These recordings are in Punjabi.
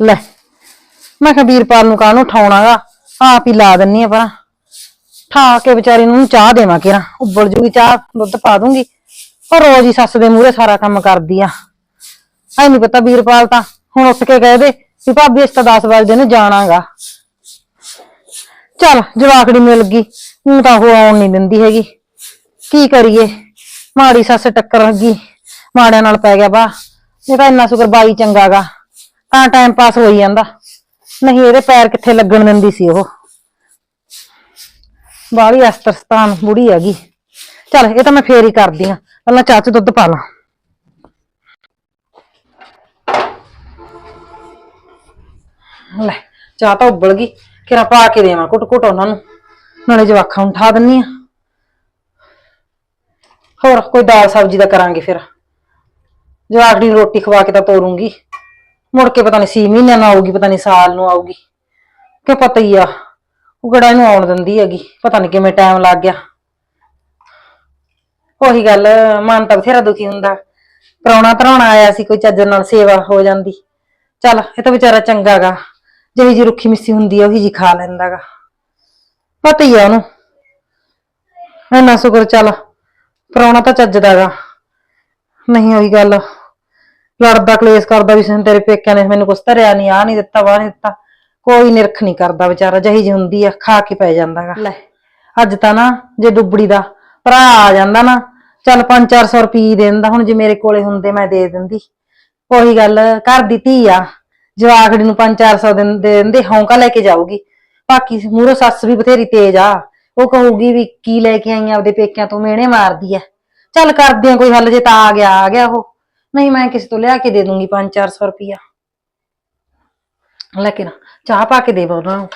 ਲੈ, ਮੈਂ ਕਿਹਾ ਵੀਰਪਾਲ ਨੂੰ ਕਾਹਨੂੰ ਠਾਉਣਾਗਾ ਆਪ ਹੀ ਲਾ ਦਿੰਨੀ ਆ ਪਰ। ਠਾ ਕੇ ਵਿਚਾਰੀ ਨੂੰ ਚਾਹ ਦੇਵਾਂ ਕਿਰਾ ਉੱਬਲ ਜੂਗੀ, ਚਾਹ ਦੁੱਧ ਪਾ ਦੂੰਗੀ। ਪਰ ਰੋਜ਼ ਹੀ ਸੱਸ ਦੇ ਮੂਹਰੇ ਸਾਰਾ ਕੰਮ ਕਰਦੀ ਆ। ਐ ਨਹੀਂ ਪਤਾ ਵੀਰਪਾਲ ਤਾਂ ਹੁਣ ਉੱਠ ਕੇ ਕਹਿ ਦੇ ਵੀ ਭਾਬੀ ਇਸ ਤਾਂ 10 ਵਜੇ ਨੂੰ ਜਾਣਾਗਾ। ਚਲ, ਜਵਾਕੜੀ ਮਿਲ ਗਈ। ਹੁਣ ਤਾਂ ਉਹ ਆਉਣ ਨਹੀਂ ਦਿੰਦੀ ਹੈਗੀ। ਕੀ ਕਰੀਏ? ਮਾੜੀ ਸੱਸ ਟੱਕਰ ਲੱਗੀ। ਮਾੜਿਆਂ ਨਾਲ ਪੈ ਗਿਆ ਬਾ ਇਹ ਤਾਂ ਇੰਨਾ ਸ਼ੁਕਰ ਬਾਈ ਚੰਗਾਗਾ। ਤਾਂ ਟਾਈਮ ਪਾਸ ਹੋਈ ਜਾਂਦਾ। ਨਹੀਂ, ਇਹਦੇ ਪੈਰ ਕਿੱਥੇ ਲੱਗਣ ਦਿੰਦੀ ਸੀ ਉਹ। ਬਾਹਲੀ ਅਸਤਰਸਤਾਨ ਬੁੜੀ ਹੈਗੀ। ਚਲ, ਇਹ ਤਾਂ ਮੈਂ ਫੇਰ ਹੀ ਕਰਦੀ ਆ ਪਹਿਲਾਂ ਚਾਹ ਚ ਦੁੱਧ ਪਾ ਲਾਂ। ਲੈ, ਚਾਹ ਤਾਂ ਉਬਲ ਗਈ। ਕਿਰਾ ਪਾ ਕੇ ਦੇਵਾਂ ਕੁੱਟ ਕੁੱਟ ਉਹਨਾਂ ਨੂੰ। ਨਾਲੇ ਜਵਾਖਾਂ ਨੂੰ ਠਾ ਦਿੰਨੀ ਆ ਹੋਰ, ਕੋਈ ਦਾਲ ਸਬਜ਼ੀ ਦਾ ਕਰਾਂਗੇ ਫਿਰ। ਜਵਾਕੜੀ ਨੂੰ ਰੋਟੀ ਖਵਾ ਕੇ ਤਾਂ ਤੋਰੂੰਗੀ। ਮੁੜ ਕੇ ਪਤਾ ਨਹੀਂ ਸੀ ਮਹੀਨਿਆਂ ਨੂੰ ਆਊਗੀ, ਪਤਾ ਨਹੀਂ ਸਾਲ ਨੂੰ ਆਊਗੀ। ਕਿ ਪਤਾ ਹੀ ਆ, ਉਹ ਕਿਹੜਾ ਇਹਨੂੰ ਆਉਣ ਦਿੰਦੀ ਹੈਗੀ, ਪਤਾ ਨਹੀਂ ਕਿਵੇਂ ਟਾਈਮ ਲੱਗ ਗਿਆ। ਉਹੀ ਗੱਲ, ਮਨ ਤਾਂ ਬਥੇਰਾ ਦੁਖੀ ਹੁੰਦਾ। ਪ੍ਰਾਹੁਣਾ ਧਰਾਉਣਾ ਆਇਆ ਸੀ, ਕੋਈ ਚੱਜ ਨਾਲ ਸੇਵਾ ਹੋ ਜਾਂਦੀ। ਚੱਲ, ਇਹ ਤਾਂ ਵਿਚਾਰਾ ਚੰਗਾਗਾ ਜਿਹੀ ਜੀ ਰੁੱਖੀ ਮਿੱਸੀ ਹੁੰਦੀ ਆ, ਉਹੀ ਜੀ ਖਾ ਲੈਂਦਾਗਾ ਪਤਾ ਹੀ ਆ ਉਹਨੂੰ। ਇੰਨਾ ਸ਼ੁਕਰ, ਚੱਲ, ਪ੍ਰਾਹੁਣਾ ਤਾਂ ਚੱਜਦਾਗਾ ਨਹੀਂ ਹੋਈ ਗੱਲ। ਲੜਦਾ ਕਲੇਸ਼ ਕਰਦਾ ਵੀ sen ਤੇਰੇ ਪੇਕਿਆਂ ਨੇ ਮੈਨੂੰ ਕੁਛ ਧਰਿਆ ਨਹੀਂ ਆ ਨਹੀਂ ਦਿੱਤਾ ਵਾਹ ਨਹੀਂ ਦਿੱਤਾ। ਕੋਈ ਨਿਰਖ ਨਹੀਂ ਕਰਦਾ ਵਿਚਾਰਾ ਜਿਹੀ ਜੀ ਹੁੰਦੀ ਆ ਖਾ ਕੇ ਪੈ ਜਾਂਦਾਗਾ। ਲੈ। ਅੱਜ ਤਾਂ ਨਾ ਜੇ ਦੁੱਬੜੀ ਦਾ ਭਰਾ ਆ ਜਾਂਦਾ ਨਾ ਚੱਲ 5-400 ਰੁਪਏ ਦੇ ਦਿੰਦਾ ਹੁਣ ਜੇ ਮੇਰੇ ਕੋਲੇ ਹੁੰਦੇ ਮੈਂ ਦੇ ਦਿੰਦੀ। ਉਹੀ ਗੱਲ ਘਰ ਦੀ ਧੀ ਆ ਜਵਾਕੜੀ ਨੂੰ 5-400 ਦੇ ਦੇ ਦਿੰਦੇ ਹੌਂਕਾ ਲੈ ਕੇ ਜਾਊਗੀ। ਬਾਕੀ ਮੂਹਰੋਂ ਸੱਸ ਵੀ ਬਥੇਰੀ ਤੇਜ਼ ਆ ਉਹ ਕਹੂਗੀ ਵੀ ਕੀ ਲੈ ਕੇ ਆਈ ਆਂ ਆਪਦੇ ਪੇਕਿਆਂ ਤੋਂ ਮਿਹਣੇ ਮਾਰਦੀ ਐ ਚੱਲ ਕਰਦੇ ਆ ਕੋਈ ਹੱਲ ਜੇ ਤਾਂ ਆ ਗਿਆ ਆ ਗਿਆ ਉਹ। ਨਹੀਂ ਮੈਂ ਕਿਸੇ ਤੋਂ ਲਿਆ ਕੇ ਦੇ ਦੂੰਗੀ 5-400 ਰੁਪਿਆ ਲੈ ਕੇ ਨਾ ਚਾਹ ਪਾ ਕੇ ਦੇਵੋ ਉਹਨਾਂ ਨੂੰ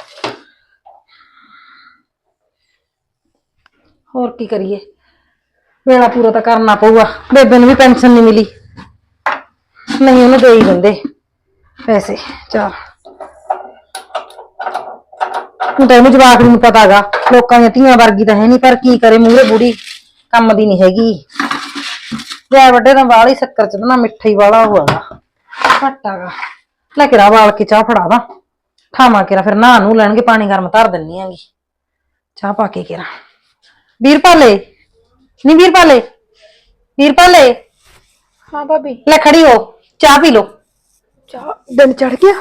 ਹੋਰ ਕੀ ਕਰੀਏ ਵੇਲਾ ਪੂਰਾ ਤਾਂ ਕਰਨਾ ਪਊਗਾ ਬੇਬੇ ਨੂੰ ਵੀ ਪੈਨਸ਼ਨ ਨਹੀਂ ਮਿਲੀ ਨਹੀਂ ਉਹਨੂੰ ਦੇ ਹੀ ਦਿੰਦੇ ਪੈਸੇ ਚਲ ਹੁਣ ਤਾਂ ਇਹਨੂੰ ਜਵਾਕ ਨੂੰ ਪਤਾਗਾ ਲੋਕਾਂ ਦੀਆਂ ਧੀਆਂ ਵਰਗੀ ਤਾਂ ਹੈ ਨਹੀਂ ਪਰ ਕੀ ਕਰੇ ਮੂਹਰੇ ਬੁੜੀ ਕੰਮ ਦੀ ਨਹੀਂ ਹੈਗੀ ਜੈ ਵੱਡੇ ਤਾਂ ਵਾਲੀ ਸ਼ੱਕਰ ਚ ਨਾ ਮਿੱਠਾ ਹੀ ਵਾਲਾ ਘਟਾਗਾ ਲੈ ਕੇ ਰਾ ਵਾਲ ਕੇ ਚਾਹ ਫੜਾ ਦਾਂ? ਠਾਵਾਂ ਕੇ ਫਿਰ ਨਹਾ ਨੂੰ ਲੈਣਗੇ ਪਾਣੀ ਗਰਮ ਧਰ ਦਿੰਨੀ ਆਂਗੀ ਚਾਹ ਪਾ ਕੇ ਕਿਰਾ ਵੀਰਪਾਲੇ? ਨਹੀਂ ਵੀਰਪਾਲੇ? ਵੀਰਪਾਲੇ? ਹਾਂ ਭਾਬੀ। ਲੈ ਖੜੀ ਹੋ ਚਾਹ ਪੀ ਲੋ ਚਾਹ ਦਿਨ ਚੜ ਗਿਆ।